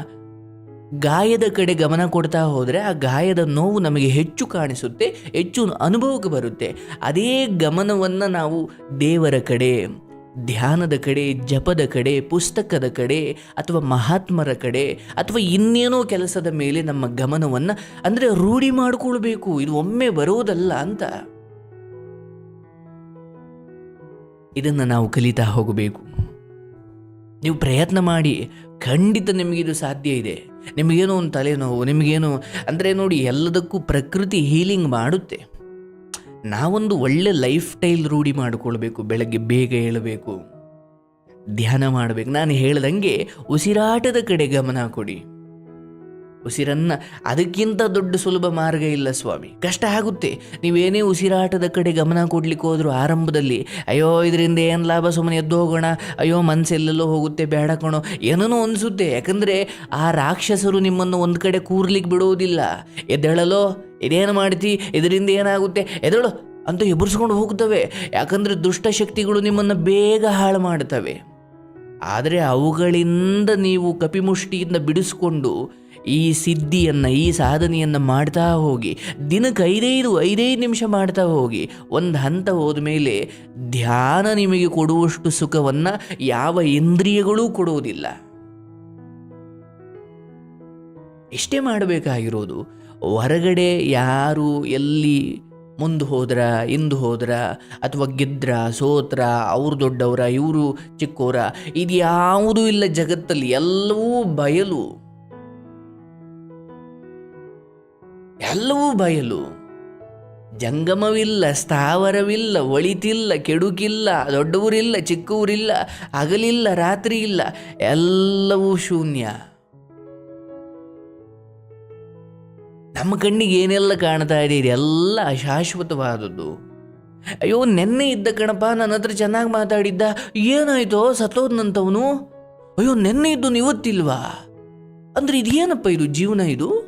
ಗಾಯದ ಕಡೆ ಗಮನ ಕೊಡ್ತಾ ಹೋದರೆ ಆ ಗಾಯದ ನೋವು ನಮಗೆ ಹೆಚ್ಚು ಕಾಣಿಸುತ್ತೆ, ಹೆಚ್ಚು ಅನುಭವಕ್ಕೆ ಬರುತ್ತೆ. ಅದೇ ಗಮನವನ್ನು ನಾವು ದೇವರ ಕಡೆ, ಧ್ಯಾನದ ಕಡೆ, ಜಪದ ಕಡೆ, ಪುಸ್ತಕದ ಕಡೆ ಅಥವಾ ಮಹಾತ್ಮರ ಕಡೆ ಅಥವಾ ಇನ್ನೇನೋ ಕೆಲಸದ ಮೇಲೆ ನಮ್ಮ ಗಮನವನ್ನು ಅಂದರೆ ರೂಢಿ ಮಾಡಿಕೊಳ್ಬೇಕು, ಇದು ಒಮ್ಮೆ ಬರೋದಲ್ಲ ಅಂತ. ಇದನ್ನು ನಾವು ಕಲಿತಾ ಹೋಗಬೇಕು. ನೀವು ಪ್ರಯತ್ನ ಮಾಡಿ, ಖಂಡಿತ ನಿಮಗಿದು ಸಾಧ್ಯ ಇದೆ. ನಿಮಗೇನೋ ಒಂದು ತಲೆನೋವು, ನಿಮಗೇನೋ, ಅಂದರೆ ನೋಡಿ, ಎಲ್ಲದಕ್ಕೂ ಪ್ರಕೃತಿ ಹೀಲಿಂಗ್ ಮಾಡುತ್ತೆ. ನಾವೊಂದು ಒಳ್ಳೆ ಲೈಫ್ ಸ್ಟೈಲ್ ರೂಢಿ ಮಾಡಿಕೊಳ್ಬೇಕು, ಬೆಳಗ್ಗೆ ಬೇಗ ಏಳಬೇಕು, ಧ್ಯಾನ ಮಾಡಬೇಕು. ನಾನು ಹೇಳ್ದಂಗೆ ಉಸಿರಾಟದ ಕಡೆ ಗಮನ ಕೊಡಿ. ಉಸಿರನ್ನ ಅದಕ್ಕಿಂತ ದೊಡ್ಡ ಸುಲಭ ಮಾರ್ಗ ಇಲ್ಲ ಸ್ವಾಮಿ. ಕಷ್ಟ ಆಗುತ್ತೆ. ನೀವೇನೇ ಉಸಿರಾಟದ ಕಡೆ ಗಮನ ಕೊಡ್ಲಿಕ್ಕೆ ಹೋದ್ರು ಆರಂಭದಲ್ಲಿ, ಅಯ್ಯೋ, ಇದರಿಂದ ಏನು ಲಾಭ ಸುಮ್ಮನೆ ಎದ್ದು ಹೋಗೋಣ? ಅಯ್ಯೋ ಮನಸ್ಸೆಲ್ಲೆಲ್ಲೋ ಹೋಗುತ್ತೆ, ಬೇಡ ಕಣೋ. ಏನೋ ಅನಿಸುತ್ತೆ. ಯಾಕಂದರೆ ಆ ರಾಕ್ಷಸರು ನಿಮ್ಮನ್ನು ಒಂದು ಕಡೆ ಕೂರ್ಲಿಕ್ಕೆ ಬಿಡುವುದಿಲ್ಲ ಎದ್ದೇಳಲೋ? ಇದೇನು ಮಾಡ್ತಿ? ಇದರಿಂದ ಏನಾಗುತ್ತೆ? ಎದಳು ಅಂತ ಎಬ್ಬರಿಸ್ಕೊಂಡು ಹೋಗ್ತವೆ. ಯಾಕಂದರೆ ದುಷ್ಟಶಕ್ತಿಗಳು ನಿಮ್ಮನ್ನು ಬೇಗ ಹಾಳು ಮಾಡ್ತವೆ. ಆದರೆ ಅವುಗಳಿಂದ ನೀವು ಕಪಿಮುಷ್ಟಿಯಿಂದ ಬಿಡಿಸ್ಕೊಂಡು ಈ ಸಿದ್ಧಿಯನ್ನು, ಈ ಸಾಧನೆಯನ್ನು ಮಾಡ್ತಾ ಹೋಗಿ, ದಿನಕ್ಕೆ ಐದೈದು ಐದೈದು ನಿಮಿಷ ಮಾಡ್ತಾ ಹೋಗಿ, ಒಂದು ಹಂತ ಹೋದ ಮೇಲೆ ಧ್ಯಾನ ನಿಮಗೆ ಕೊಡುವಷ್ಟು ಸುಖವನ್ನು ಯಾವ ಇಂದ್ರಿಯಗಳೂ ಕೊಡುವುದಿಲ್ಲ. ಇಷ್ಟೇ ಮಾಡಬೇಕಾಗಿರೋದು, ಹೊರಗಡೆ ಯಾರು ಎಲ್ಲಿ ಮುಂದೆ ಹೋದ್ರ, ಇಂದು ಹೋದ್ರ, ಅಥವಾ ಗೆದ್ರ, ಸೋತ್ರ, ಅವ್ರು ದೊಡ್ಡವರ, ಇವರು ಚಿಕ್ಕವರ ಇದು ಯಾವುದೂ ಇಲ್ಲ ಜಗತ್ತಲ್ಲಿ, ಎಲ್ಲವೂ ಬಯಲು. ಎಲ್ಲವೂ ಬಯಲು. ಜಂಗಮವಿಲ್ಲ, ಸ್ಥಾವರವಿಲ್ಲ, ಒಳಿತಿಲ್ಲ, ಕೆಡುಕಿಲ್ಲ, ದೊಡ್ಡವರಿಲ್ಲ, ಚಿಕ್ಕವರಿಲ್ಲ, ಹಗಲಿಲ್ಲ ರಾತ್ರಿ ಇಲ್ಲ ಎಲ್ಲವೂ ಶೂನ್ಯ. ನಮ್ಮ ಕಣ್ಣಿಗೆ ಏನೆಲ್ಲ ಕಾಣ್ತಾ ಇದೆ ಎಲ್ಲ ಅಶಾಶ್ವತವಾದದ್ದು ಅಯ್ಯೋ, ನೆನ್ನೆ ಇದ್ದ ಕಣಪ್ಪ, ನನ್ನ ಹತ್ರ ಚೆನ್ನಾಗಿ ಮಾತಾಡಿದ್ದ, ಏನಾಯ್ತೋ, ಸತ್ತೋದ್ನಂತವನು? ಅಯ್ಯೋ, ನೆನ್ನೆ ಇದ್ದು ಇವತ್ತಿಲ್ವಾ ಅಂದ್ರೆ ಇದೇನಪ್ಪ ಇದು, ಜೀವನ ಇದು?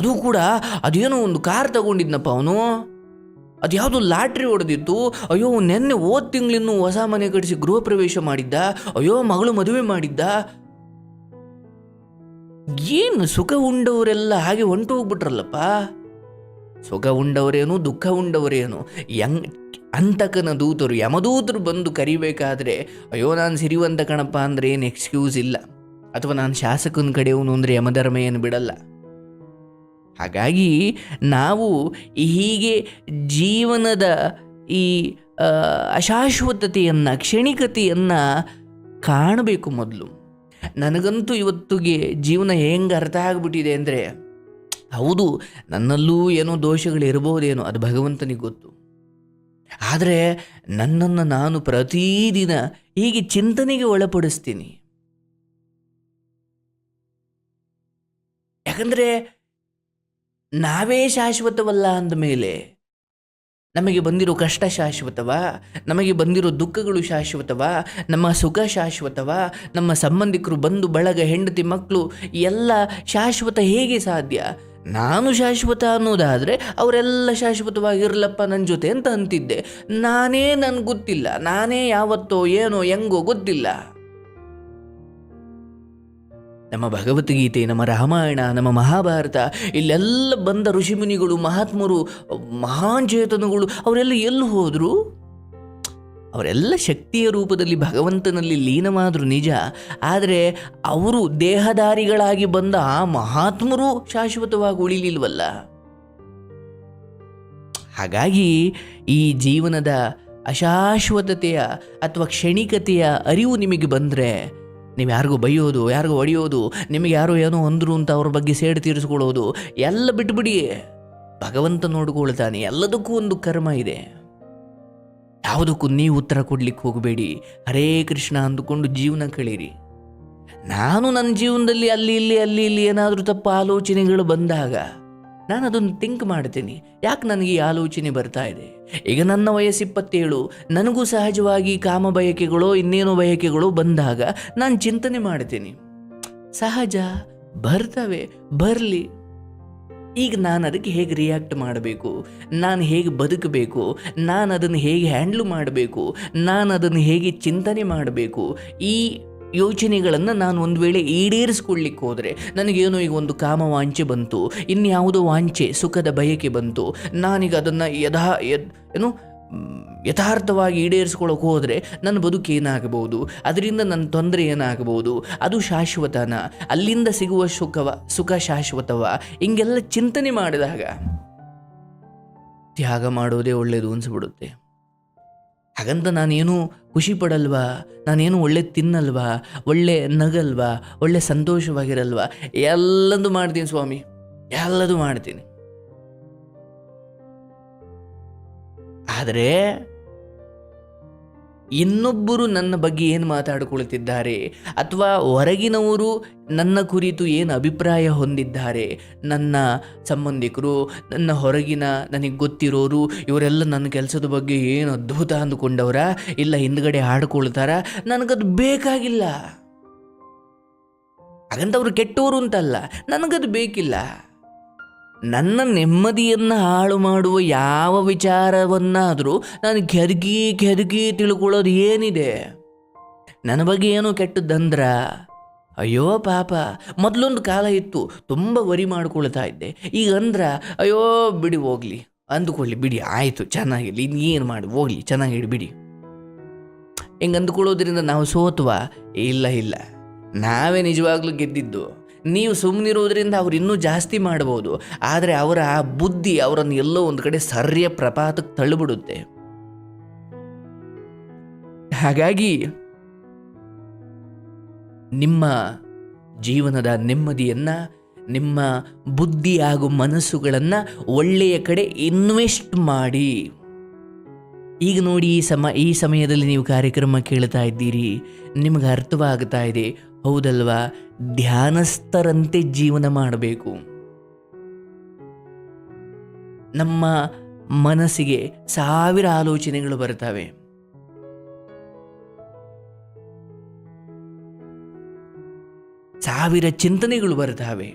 ಅದು ಕೂಡ, ಅದೇನೋ ಒಂದು ಕಾರ್ ತಗೊಂಡಿದ್ನಪ್ಪ ಅವನು. ಅದು ಯಾವುದೋ ಲಾಟ್ರಿ ಹೊಡೆದಿತ್ತು. ಅಯ್ಯೋ, ನೆನ್ನೆ ಓದ್ ತಿಂಗಳಿನ್ನೂ ಹೊಸ ಮನೆ ಕಟ್ಟಿಸಿ ಗೃಹ ಪ್ರವೇಶ ಮಾಡಿದ್ದ. ಅಯ್ಯೋ, ಮಗಳು ಮದುವೆ ಮಾಡಿದ್ದ. ಏನು ಸುಖ ಉಂಡವರೆಲ್ಲ ಹಾಗೆ ಹೊಂಟು ಹೋಗ್ಬಿಟ್ರಲ್ಲಪ್ಪ? ಸುಖ ಉಂಡವರೇನು, ದುಃಖ ಉಂಡವರೇನು? ಯಂಗ್ ಅಂತಕನ ದೂತರು, ಯಮದೂತರು ಬಂದು ಕರಿಬೇಕಾದ್ರೆ, ಅಯ್ಯೋ, ನಾನು ಸಿರಿವಂತ ಕಣಪ್ಪ ಅಂದ್ರೆ ಏನು ಎಕ್ಸ್ಕ್ಯೂಸ್ ಇಲ್ಲ. ಅಥವಾ ನಾನು ಶಾಸಕನ ಕಡೆಯವನು ಅಂದರೆ ಯಮಧರ್ಮ ಏನು ಬಿಡಲ್ಲ. ಹಾಗಾಗಿ ನಾವು ಹೀಗೆ ಜೀವನದ ಈ ಅಶಾಶ್ವತತೆಯನ್ನು, ಕ್ಷಣಿಕತೆಯನ್ನು ಕಾಣಬೇಕು ಮೊದಲು. ನನಗಂತೂ ಇವತ್ತಿಗೆ ಜೀವನ ಹೆಂಗೆ ಅರ್ಥ ಆಗಿಬಿಟ್ಟಿದೆ ಅಂದರೆ, ಹೌದು, ನನ್ನಲ್ಲೂ ಏನೋ ದೋಷಗಳಿರ್ಬೋದೇನೋ ಅದು ಭಗವಂತನಿಗೆ ಗೊತ್ತು. ಆದರೆ ನನ್ನನ್ನು ನಾನು ಪ್ರತಿದಿನ ಹೀಗೆ ಚಿಂತನೆಗೆ ಒಳಪಡಿಸ್ತೀನಿ. ಯಾಕಂದರೆ ನಾವೇ ಶಾಶ್ವತವಲ್ಲ ಅಂದ ಮೇಲೆ ನಮಗೆ ಬಂದಿರೋ ಕಷ್ಟ ಶಾಶ್ವತವಾ, ನಮಗೆ ಬಂದಿರೋ ದುಃಖಗಳು ಶಾಶ್ವತವಾ, ನಮ್ಮ ಸುಖ ಶಾಶ್ವತವಾ, ನಮ್ಮ ಸಂಬಂಧಿಕರು ಬಂಧು ಬಳಗ ಹೆಂಡತಿ ಮಕ್ಕಳು ಎಲ್ಲ ಶಾಶ್ವತ ಹೇಗೆ ಸಾಧ್ಯ? ನಾನು ಶಾಶ್ವತ ಅನ್ನೋದಾದರೆ ಅವರೆಲ್ಲ ಶಾಶ್ವತವಾಗಿರಲಪ್ಪ ನನ್ನ ಜೊತೆ ಅಂತ ಅಂತಿದ್ದೆ. ನಾನೇ ನನಗೆ ಗೊತ್ತಿಲ್ಲ, ನಾನೇ ಯಾವತ್ತೋ ಏನೋ ಹೆಂಗೋ ಗೊತ್ತಿಲ್ಲ. ನಮ್ಮ ಭಗವದ್ಗೀತೆ, ನಮ್ಮ ರಾಮಾಯಣ, ನಮ್ಮ ಮಹಾಭಾರತ, ಇಲ್ಲೆಲ್ಲ ಬಂದ ಋಷಿಮುನಿಗಳು, ಮಹಾತ್ಮರು, ಮಹಾನ್ ಚೇತನಗಳು, ಅವರೆಲ್ಲ ಎಲ್ಲಿ ಹೋದರು? ಅವರೆಲ್ಲ ಶಕ್ತಿಯ ರೂಪದಲ್ಲಿ ಭಗವಂತನಲ್ಲಿ ಲೀನವಾದರು ನಿಜ. ಆದರೆ ಅವರು ದೇಹಧಾರಿಗಳಾಗಿ ಬಂದ ಆ ಮಹಾತ್ಮರು ಶಾಶ್ವತವಾಗಿ ಉಳಿಲಿಲ್ವಲ್ಲ? ಹಾಗಾಗಿ ಈ ಜೀವನದ ಅಶಾಶ್ವತತೆಯ ಅಥವಾ ಕ್ಷಣಿಕತೆಯ ಅರಿವು ನಿಮಗೆ ಬಂದರೆ ನೀವು ಯಾರಿಗೂ ಬೈಯೋದು, ಯಾರಿಗೂ ಹೊಡೆಯೋದು, ನಿಮಗೆ ಯಾರೋ ಏನೋ ಅಂದರು ಅಂತ ಅವ್ರ ಬಗ್ಗೆ ಸೇಡು ತೀರಿಸ್ಕೊಳ್ಳೋದು, ಎಲ್ಲ ಬಿಟ್ಬಿಡಿ. ಭಗವಂತ ನೋಡ್ಕೊಳ್ತಾನೆ, ಎಲ್ಲದಕ್ಕೂ ಒಂದು ಕರ್ಮ ಇದೆ. ಯಾವುದಕ್ಕೂ ನೀವು ಉತ್ತರ ಕೊಡ್ಲಿಕ್ಕೆ ಹೋಗಬೇಡಿ. ಹರೇ ಕೃಷ್ಣ ಅಂದುಕೊಂಡು ಜೀವನ ಕಳೀರಿ. ನಾನು ನನ್ನ ಜೀವನದಲ್ಲಿ ಅಲ್ಲಿ ಇಲ್ಲಿ ಅಲ್ಲಿ ಇಲ್ಲಿ ಏನಾದರೂ ತಪ್ಪು ಆಲೋಚನೆಗಳು ಬಂದಾಗ ನಾನು ಅದನ್ನು ಥಿಂಕ್ ಮಾಡ್ತೀನಿ. ಯಾಕೆ ನನಗೆ ಈ ಆಲೋಚನೆ ಬರ್ತಾ ಇದೆ? ಈಗ ನನ್ನ ವಯಸ್ಸು ಇಪ್ಪತ್ತೇಳು. ನನಗೂ ಸಹಜವಾಗಿ ಕಾಮ ಬಯಕೆಗಳು, ಇನ್ನೇನು ಬಯಕೆಗಳು ಬಂದಾಗ ನಾನು ಚಿಂತನೆ ಮಾಡ್ತೀನಿ. ಸಹಜ, ಬರ್ತವೆ, ಬರಲಿ. ಈಗ ನಾನು ಅದಕ್ಕೆ ಹೇಗೆ ರಿಯಾಕ್ಟ್ ಮಾಡಬೇಕು? ನಾನು ಹೇಗೆ ಬದುಕಬೇಕು? ನಾನು ಅದನ್ನು ಹೇಗೆ ಹ್ಯಾಂಡ್ಲ್ ಮಾಡಬೇಕು? ನಾನು ಅದನ್ನು ಹೇಗೆ ಚಿಂತನೆ ಮಾಡಬೇಕು? ಈ ಯೋಚನೆಗಳನ್ನು ನಾನು ಒಂದು ವೇಳೆ ಈಡೇರಿಸ್ಕೊಳ್ಳಿಕ್ಕೆ ಹೋದರೆ ನನಗೇನೋ ಈಗ ಒಂದು ಕಾಮ ವಾಂಚೆ ಬಂತು, ಇನ್ಯಾವುದೋ ವಾಂಚೆ ಸುಖದ ಬಯಕೆ ಬಂತು, ನಾನೀಗ ಅದನ್ನು ಯಥಾ ಏನು, ಯಥಾರ್ಥವಾಗಿ ಈಡೇರಿಸ್ಕೊಳ್ಳೋಕೆ ಹೋದರೆ ನನ್ನ ಬದುಕೇನಾಗಬಹುದು ಅದರಿಂದ ನನ್ನ ತೊಂದರೆ ಏನಾಗಬಹುದು, ಅದು ಶಾಶ್ವತನ, ಅಲ್ಲಿಂದ ಸಿಗುವ ಸುಖವ, ಸುಖ ಶಾಶ್ವತವ, ಹಿಂಗೆಲ್ಲ ಚಿಂತನೆ ಮಾಡಿದಾಗ ತ್ಯಾಗ ಮಾಡೋದೇ ಒಳ್ಳೆಯದು ಅನಿಸ್ಬಿಡುತ್ತೆ. ಹಾಗಂತ ನಾನೇನು ಖುಷಿ ಪಡಲ್ವಾ ನಾನೇನು ಒಳ್ಳೆ ತಿನ್ನಲ್ವಾ? ಒಳ್ಳೆ ನಗಲ್ವಾ? ಒಳ್ಳೆ ಸಂತೋಷವಾಗಿರಲ್ವಾ? ಎಲ್ಲದೂ ಮಾಡ್ತೀನಿ ಸ್ವಾಮಿ. ಎಲ್ಲದೂ ಮಾಡ್ತೀನಿ. ಆದರೆ ಇನ್ನೊಬ್ಬರು ನನ್ನ ಬಗ್ಗೆ ಏನು ಮಾತಾಡಿಕೊಳ್ಳುತ್ತಿದ್ದಾರೆ ಅಥವಾ ಹೊರಗಿನವರು ನನ್ನ ಕುರಿತು ಏನು ಅಭಿಪ್ರಾಯ ಹೊಂದಿದ್ದಾರೆ? ನನ್ನ ಸಂಬಂಧಿಕರು, ನನ್ನ ಹೊರಗಿನ ನನಗೆ ಗೊತ್ತಿರೋರು, ಇವರೆಲ್ಲ ನನ್ನ ಕೆಲಸದ ಬಗ್ಗೆ ಏನು ಅದ್ಭುತ ಅಂದುಕೊಂಡವರ? ಇಲ್ಲ ಹಿಂದ್ಗಡೆ ಹಾಡ್ಕೊಳ್ತಾರ ನನಗದು ಬೇಕಾಗಿಲ್ಲ. ಹಾಗಂತ ಅವರು ಕೆಟ್ಟವರು ಅಂತಲ್ಲ, ನನಗದು ಬೇಕಿಲ್ಲ. ನನ್ನ ನೆಮ್ಮದಿಯನ್ನು ಹಾಳು ಮಾಡುವ ಯಾವ ವಿಚಾರವನ್ನಾದರೂ ನಾನು ಕೆದಗಿ ಕೆದಗಿ ತಿಳ್ಕೊಳ್ಳೋದು ಏನಿದೆ? ನನ್ನ ಬಗ್ಗೆ ಏನೋ ಕೆಟ್ಟದ್ದಂದ್ರ, ಅಯ್ಯೋ ಪಾಪ, ಮೊದಲೊಂದು ಕಾಲ ಇತ್ತು ತುಂಬ ವರಿ ಮಾಡ್ಕೊಳ್ತಾ ಇದ್ದೆ. ಈಗ ಅಂದ್ರ, ಅಯ್ಯೋ ಬಿಡಿ ಹೋಗ್ಲಿ, ಅಂದುಕೊಳ್ಳಿ, ಬಿಡಿ, ಆಯಿತು, ಚೆನ್ನಾಗಿರಲಿ ಇನ್ನೇನು ಮಾಡಿ, ಹೋಗ್ಲಿ ಚೆನ್ನಾಗಿಡಿ ಬಿಡಿ. ಹಿಂಗೆ ಅಂದುಕೊಳ್ಳೋದ್ರಿಂದ ನಾವು ಸೋತ್ವಾ? ಇಲ್ಲ ಇಲ್ಲ. ನಾವೇ ನಿಜವಾಗ್ಲೂ ಗೆದ್ದಿದ್ದು. ನೀವು ಸುಮ್ಮನಿರೋದ್ರಿಂದ ಅವ್ರು ಇನ್ನೂ ಜಾಸ್ತಿ ಮಾಡ್ಬೋದು. ಆದರೆ ಅವರ ಆ ಬುದ್ಧಿ ಅವರನ್ನು ಎಲ್ಲೋ ಒಂದು ಕಡೆ ಸರ್ಯ ಪ್ರಪಾತಕ್ಕೆ ತಳ್ಳಿಬಿಡುತ್ತೆ. ಹಾಗಾಗಿ ನಿಮ್ಮ ಜೀವನದ ನೆಮ್ಮದಿಯನ್ನು, ನಿಮ್ಮ ಬುದ್ಧಿ ಹಾಗೂ ಮನಸ್ಸುಗಳನ್ನು ಒಳ್ಳೆಯ ಕಡೆ ಇನ್ವೆಸ್ಟ್ ಮಾಡಿ. ಈಗ ನೋಡಿ ಈ ಸಮ, ಈ ಸಮಯದಲ್ಲಿ ನೀವು ಕಾರ್ಯಕ್ರಮ ಕೇಳ್ತಾ ಇದ್ದೀರಿ. ನಿಮಗೆ ಅರ್ಥವಾಗ್ತಾ ಇದೆ. ಹೌದಲ್ವಾ? ಧ್ಯಾನಸ್ಥರಂತೆ ಜೀವನ ಮಾಡಬೇಕು. ನಮ್ಮ ಮನಸ್ಸಿಗೆ ಸಾವಿರ ಆಲೋಚನೆಗಳು ಬರ್ತವೆ ಸಾವಿರ ಚಿಂತನೆಗಳು ಬರ್ತವೆ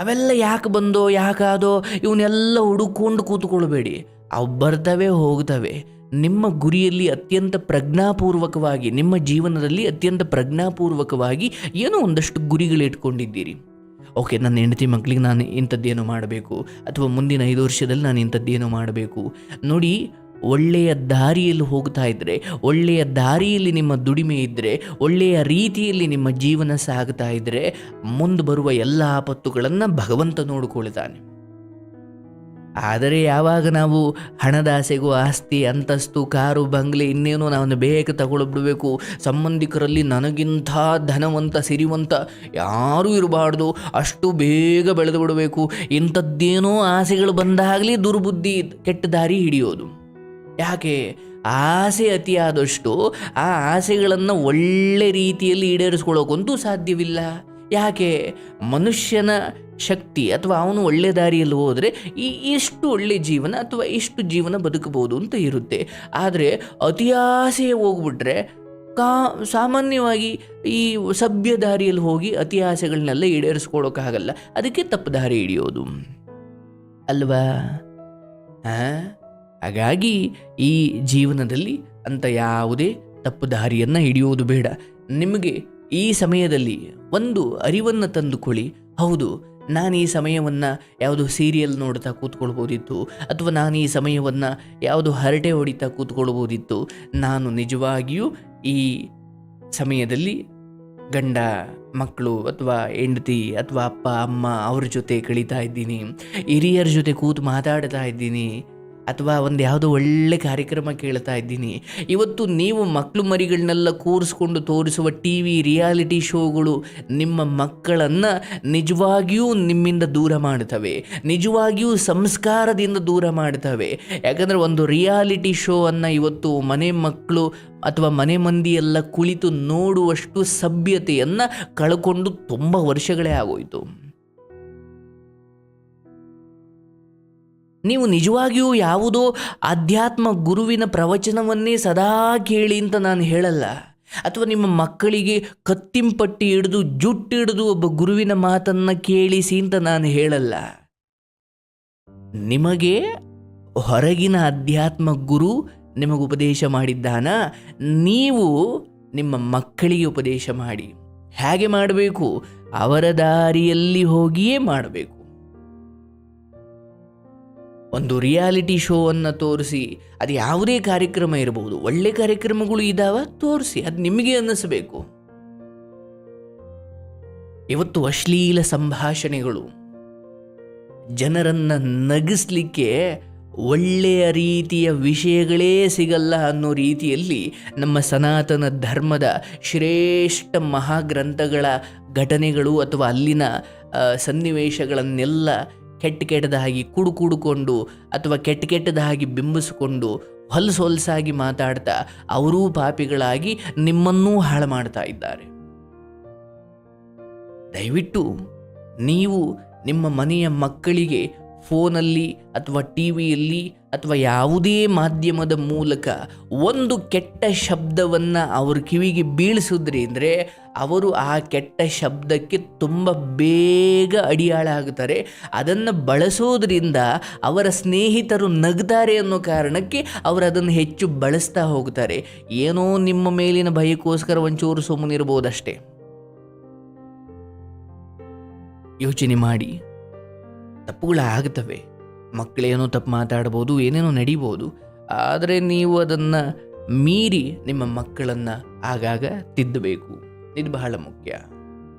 ಅವೆಲ್ಲ ಯಾಕೆ ಬಂದೋ, ಯಾಕಾದೋ, ಇವನ್ನೆಲ್ಲ ಹುಡುಕೊಂಡು ಕೂತ್ಕೊಳ್ಬೇಡಿ. ಅವು ಬರ್ತವೆ, ಹೋಗ್ತವೆ. ನಿಮ್ಮ ಗುರಿಯಲ್ಲಿ ಅತ್ಯಂತ ಪ್ರಜ್ಞಾಪೂರ್ವಕವಾಗಿ, ನಿಮ್ಮ ಜೀವನದಲ್ಲಿ ಅತ್ಯಂತ ಪ್ರಜ್ಞಾಪೂರ್ವಕವಾಗಿ ಏನೋ ಒಂದಷ್ಟು ಗುರಿಗಳು ಇಟ್ಕೊಂಡಿದ್ದೀರಿ. ಓಕೆ, ನನ್ನ ಹೆಂಡತಿ ಮಕ್ಕಳಿಗೆ ನಾನು ಇಂಥದ್ದೇನೋ ಮಾಡಬೇಕು, ಅಥವಾ ಮುಂದಿನ ಐದು ವರ್ಷದಲ್ಲಿ ನಾನು ಇಂಥದ್ದೇನೋ ಮಾಡಬೇಕು. ನೋಡಿ, ಒಳ್ಳೆಯ ದಾರಿಯಲ್ಲಿ ಹೋಗ್ತಾ ಇದ್ದರೆ ಒಳ್ಳೆಯ ದಾರಿಯಲ್ಲಿ ನಿಮ್ಮ ದುಡಿಮೆ ಇದ್ದರೆ ಒಳ್ಳೆಯ ರೀತಿಯಲ್ಲಿ ನಿಮ್ಮ ಜೀವನ ಸಾಗ್ತಾ ಇದ್ದರೆ ಮುಂದೆ ಬರುವ ಎಲ್ಲ ಆಪತ್ತುಗಳನ್ನು ಭಗವಂತ ನೋಡಿಕೊಳ್ತಾನೆ ಆದರೆ ಯಾವಾಗ ನಾವು ಹಣದಾಸೆಗೂ ಆಸ್ತಿ, ಅಂತಸ್ತು, ಕಾರು, ಬಂಗ್ಲೆ ಇನ್ನೇನೋ ನಾವು ಬೇಗ ತಗೊಳ್ಬಿಡಬೇಕು. ಸಂಬಂಧಿಕರಲ್ಲಿ ನನಗಿಂತ ಧನವಂತ, ಸಿರಿವಂತ ಯಾರೂ ಇರಬಾರ್ದು. ಅಷ್ಟು ಬೇಗ ಬೆಳೆದು ಬಿಡಬೇಕು. ಇಂಥದ್ದೇನೋ ಆಸೆಗಳು ಬಂದಾಗಲಿ ದುರ್ಬುದ್ಧಿ ಕೆಟ್ಟ ದಾರಿ ಹಿಡಿಯೋದು. ಯಾಕೆ? ಆಸೆ ಅತಿಯಾದಷ್ಟು ಆ ಆಸೆಗಳನ್ನು ಒಳ್ಳೆ ರೀತಿಯಲ್ಲಿ ಈಡೇರಿಸ್ಕೊಳ್ಳೋಕ್ಕಂತೂ ಸಾಧ್ಯವಿಲ್ಲ. ಯಾಕೆ ಮನುಷ್ಯನ ಶಕ್ತಿ ಅಥವಾ ಅವನು ಒಳ್ಳೆ ದಾರಿಯಲ್ಲಿ ಹೋದರೆ ಈ ಇಷ್ಟು ಒಳ್ಳೆ ಜೀವನ ಅಥವಾ ಇಷ್ಟು ಜೀವನ ಬದುಕಬಹುದು ಅಂತ ಇರುತ್ತೆ. ಆದರೆ ಅತಿಯಾಸೆ ಹೋಗ್ಬಿಟ್ರೆ ಕಾ ಸಾಮಾನ್ಯವಾಗಿ ಈ ಸಭ್ಯ ದಾರಿಯಲ್ಲಿ ಹೋಗಿ ಅತಿ ಆಸೆಗಳನ್ನೆಲ್ಲ ಈಡೇರಿಸ್ಕೊಳ್ಳೋಕ್ಕಾಗಲ್ಲ. ಅದಕ್ಕೆ ತಪ್ಪು ದಾರಿ ಹಿಡಿಯೋದು. ಅಲ್ವಾ? ಹಾಗಾಗಿ ಈ ಜೀವನದಲ್ಲಿ ಅಂತ ಯಾವುದೇ ತಪ್ಪು ದಾರಿಯನ್ನು ಹಿಡಿಯೋದು ಬೇಡ. ನಿಮಗೆ ಈ ಸಮಯದಲ್ಲಿ ಒಂದು ಅರಿವನ್ನು ತಂದುಕೊಳ್ಳಿ. ಹೌದು, ನಾನು ಈ ಸಮಯವನ್ನು ಯಾವುದು ಸೀರಿಯಲ್ ನೋಡ್ತಾ ಕೂತ್ಕೊಳ್ಬೋದಿತ್ತು, ಅಥವಾ ನಾನು ಈ ಸಮಯವನ್ನು ಯಾವುದು ಹರಟೆ ಹೊಡಿತಾ ಕೂತ್ಕೊಳ್ಬೋದಿತ್ತು. ನಾನು ನಿಜವಾಗಿಯೂ ಈ ಸಮಯದಲ್ಲಿ ಗಂಡ, ಮಕ್ಕಳು, ಅಥವಾ ಹೆಂಡತಿ, ಅಥವಾ ಅಪ್ಪ, ಅಮ್ಮ, ಅವ್ರ ಜೊತೆ ಕಳೀತಾ ಇದ್ದೀನಿ. ಹಿರಿಯರ ಜೊತೆ ಕೂತು ಮಾತಾಡ್ತಾ ಇದ್ದೀನಿ. ಅಥವಾ ಒಂದು ಯಾವುದೋ ಒಳ್ಳೆ ಕಾರ್ಯಕ್ರಮ ಕೇಳ್ತಾ ಇದ್ದೀನಿ. ಇವತ್ತು ನೀವು ಮಕ್ಕಳು ಮರಿಗಳನ್ನೆಲ್ಲ ಕೂರಿಸ್ಕೊಂಡು ತೋರಿಸುವ ಟಿ ವಿ ರಿಯಾಲಿಟಿ ಶೋಗಳು ನಿಮ್ಮ ಮಕ್ಕಳನ್ನು ನಿಜವಾಗಿಯೂ ನಿಮ್ಮಿಂದ ದೂರ ಮಾಡ್ತವೆ ನಿಜವಾಗಿಯೂ ಸಂಸ್ಕಾರದಿಂದ ದೂರ ಮಾಡ್ತವೆ ಯಾಕಂದರೆ ಒಂದು ರಿಯಾಲಿಟಿ ಶೋವನ್ನು ಇವತ್ತು ಮನೆ ಮಕ್ಕಳು ಅಥವಾ ಮನೆ ಮಂದಿಯೆಲ್ಲ ಕುಳಿತು ನೋಡುವಷ್ಟು ಸಭ್ಯತೆಯನ್ನು ಕಳ್ಕೊಂಡು ತುಂಬ ವರ್ಷಗಳೇ ಆಗೋಯಿತು. ನೀವು ನಿಜವಾಗಿಯೂ ಯಾವುದೋ ಆಧ್ಯಾತ್ಮ ಗುರುವಿನ ಪ್ರವಚನವನ್ನೇ ಸದಾ ಕೇಳಿ ಅಂತ ನಾನು ಹೇಳಲ್ಲ. ಅಥವಾ ನಿಮ್ಮ ಮಕ್ಕಳಿಗೆ ಕತ್ತಿಂಪಟ್ಟಿ ಹಿಡಿದು ಜುಟ್ಟಿಡಿದು ಒಬ್ಬ ಗುರುವಿನ ಮಾತನ್ನು ಕೇಳಿಸಿ ಅಂತ ನಾನು ಹೇಳಲ್ಲ. ನಿಮಗೆ ಹೊರಗಿನ ಅಧ್ಯಾತ್ಮ ಗುರು ನಿಮಗೆ ಉಪದೇಶ ಮಾಡಿದ್ದಾನ? ನೀವು ನಿಮ್ಮ ಮಕ್ಕಳಿಗೆ ಉಪದೇಶ ಮಾಡಿ. ಹೇಗೆ ಮಾಡಬೇಕು? ಅವರ ದಾರಿಯಲ್ಲಿ ಹೋಗಿಯೇ ಮಾಡಬೇಕು. ಒಂದು ರಿಯಾಲಿಟಿ ಶೋ ಅನ್ನು ತೋರಿಸಿ, ಅದು ಯಾವುದೇ ಕಾರ್ಯಕ್ರಮ ಇರಬಹುದು ಒಳ್ಳೆ ಕಾರ್ಯಕ್ರಮಗಳು ಇದಾವ, ತೋರಿಸಿ, ಅದು ನಿಮಗೆ ಅನ್ನಿಸಬೇಕು. ಇವತ್ತು ಅಶ್ಲೀಲ ಸಂಭಾಷಣೆಗಳು. ಜನರನ್ನು ನಗಿಸ್ಲಿಕ್ಕೆ ಒಳ್ಳೆಯ ರೀತಿಯ ವಿಷಯಗಳೇ ಸಿಗಲ್ಲ ಅನ್ನೋ ರೀತಿಯಲ್ಲಿ ನಮ್ಮ ಸನಾತನ ಧರ್ಮದ ಶ್ರೇಷ್ಠ ಮಹಾಗ್ರಂಥಗಳ ಘಟನೆಗಳು ಅಥವಾ ಅಲ್ಲಿನ ಸನ್ನಿವೇಶಗಳನ್ನೆಲ್ಲ ಕೆಟ್ಟ ಕೆಟ್ಟದಾಗಿ ಕುಡು ಕುಡುಕೊಂಡು ಅಥವಾ ಕೆಟ್ಟ ಕೆಟ್ಟದಾಗಿ ಬಿಂಬಿಸಿಕೊಂಡು ಹೊಲಸು ಹೊಲಸಾಗಿ ಮಾತಾಡ್ತಾ ಅವರೂ ಪಾಪಿಗಳಾಗಿ ನಿಮ್ಮನ್ನೂ ಹಾಳು ಮಾಡ್ತಾ ಇದ್ದಾರೆ. ದಯವಿಟ್ಟು ನೀವು ನಿಮ್ಮ ಮನೆಯ ಮಕ್ಕಳಿಗೆ ಫೋನಲ್ಲಿ ಅಥವಾ ಟಿ ವಿಯಲ್ಲಿ ಅಥವಾ ಯಾವುದೇ ಮಾಧ್ಯಮದ ಮೂಲಕ ಒಂದು ಕೆಟ್ಟ ಶಬ್ದವನ್ನು ಅವ್ರ ಕಿವಿಗೆ ಬೀಳಿಸಿದ್ರಿ ಅಂದರೆ ಅವರು ಆ ಕೆಟ್ಟ ಶಬ್ದಕ್ಕೆ ತುಂಬ ಬೇಗ ಅಡಿಯಾಳ ಆಗ್ತಾರೆ. ಅದನ್ನು ಬಳಸೋದ್ರಿಂದ ಅವರ ಸ್ನೇಹಿತರು ನಗ್ತಾರೆ ಅನ್ನೋ ಕಾರಣಕ್ಕೆ ಅವರು ಅದನ್ನು ಹೆಚ್ಚು ಬಳಸ್ತಾ ಹೋಗ್ತಾರೆ. ಏನೋ ನಿಮ್ಮ ಮೇಲಿನ ಭಯಕ್ಕೋಸ್ಕರ ಒಂಚೂರು ಸುಮ್ಮನಿರ್ಬೋದಷ್ಟೇ ಯೋಚನೆ ಮಾಡಿ. ತಪ್ಪುಗಳಾಗ್ತವೆ. ಮಕ್ಕಳೇನೋ ತಪ್ಪು ಮಾತಾಡ್ಬೋದು, ಏನೇನೋ ನಡಿಬೋದು. ಆದರೆ ನೀವು ಅದನ್ನು ಮೀರಿ ನಿಮ್ಮ ಮಕ್ಕಳನ್ನು ಆಗಾಗ ತಿದ್ದಬೇಕು. ಇದು ಬಹಳ ಮುಖ್ಯ.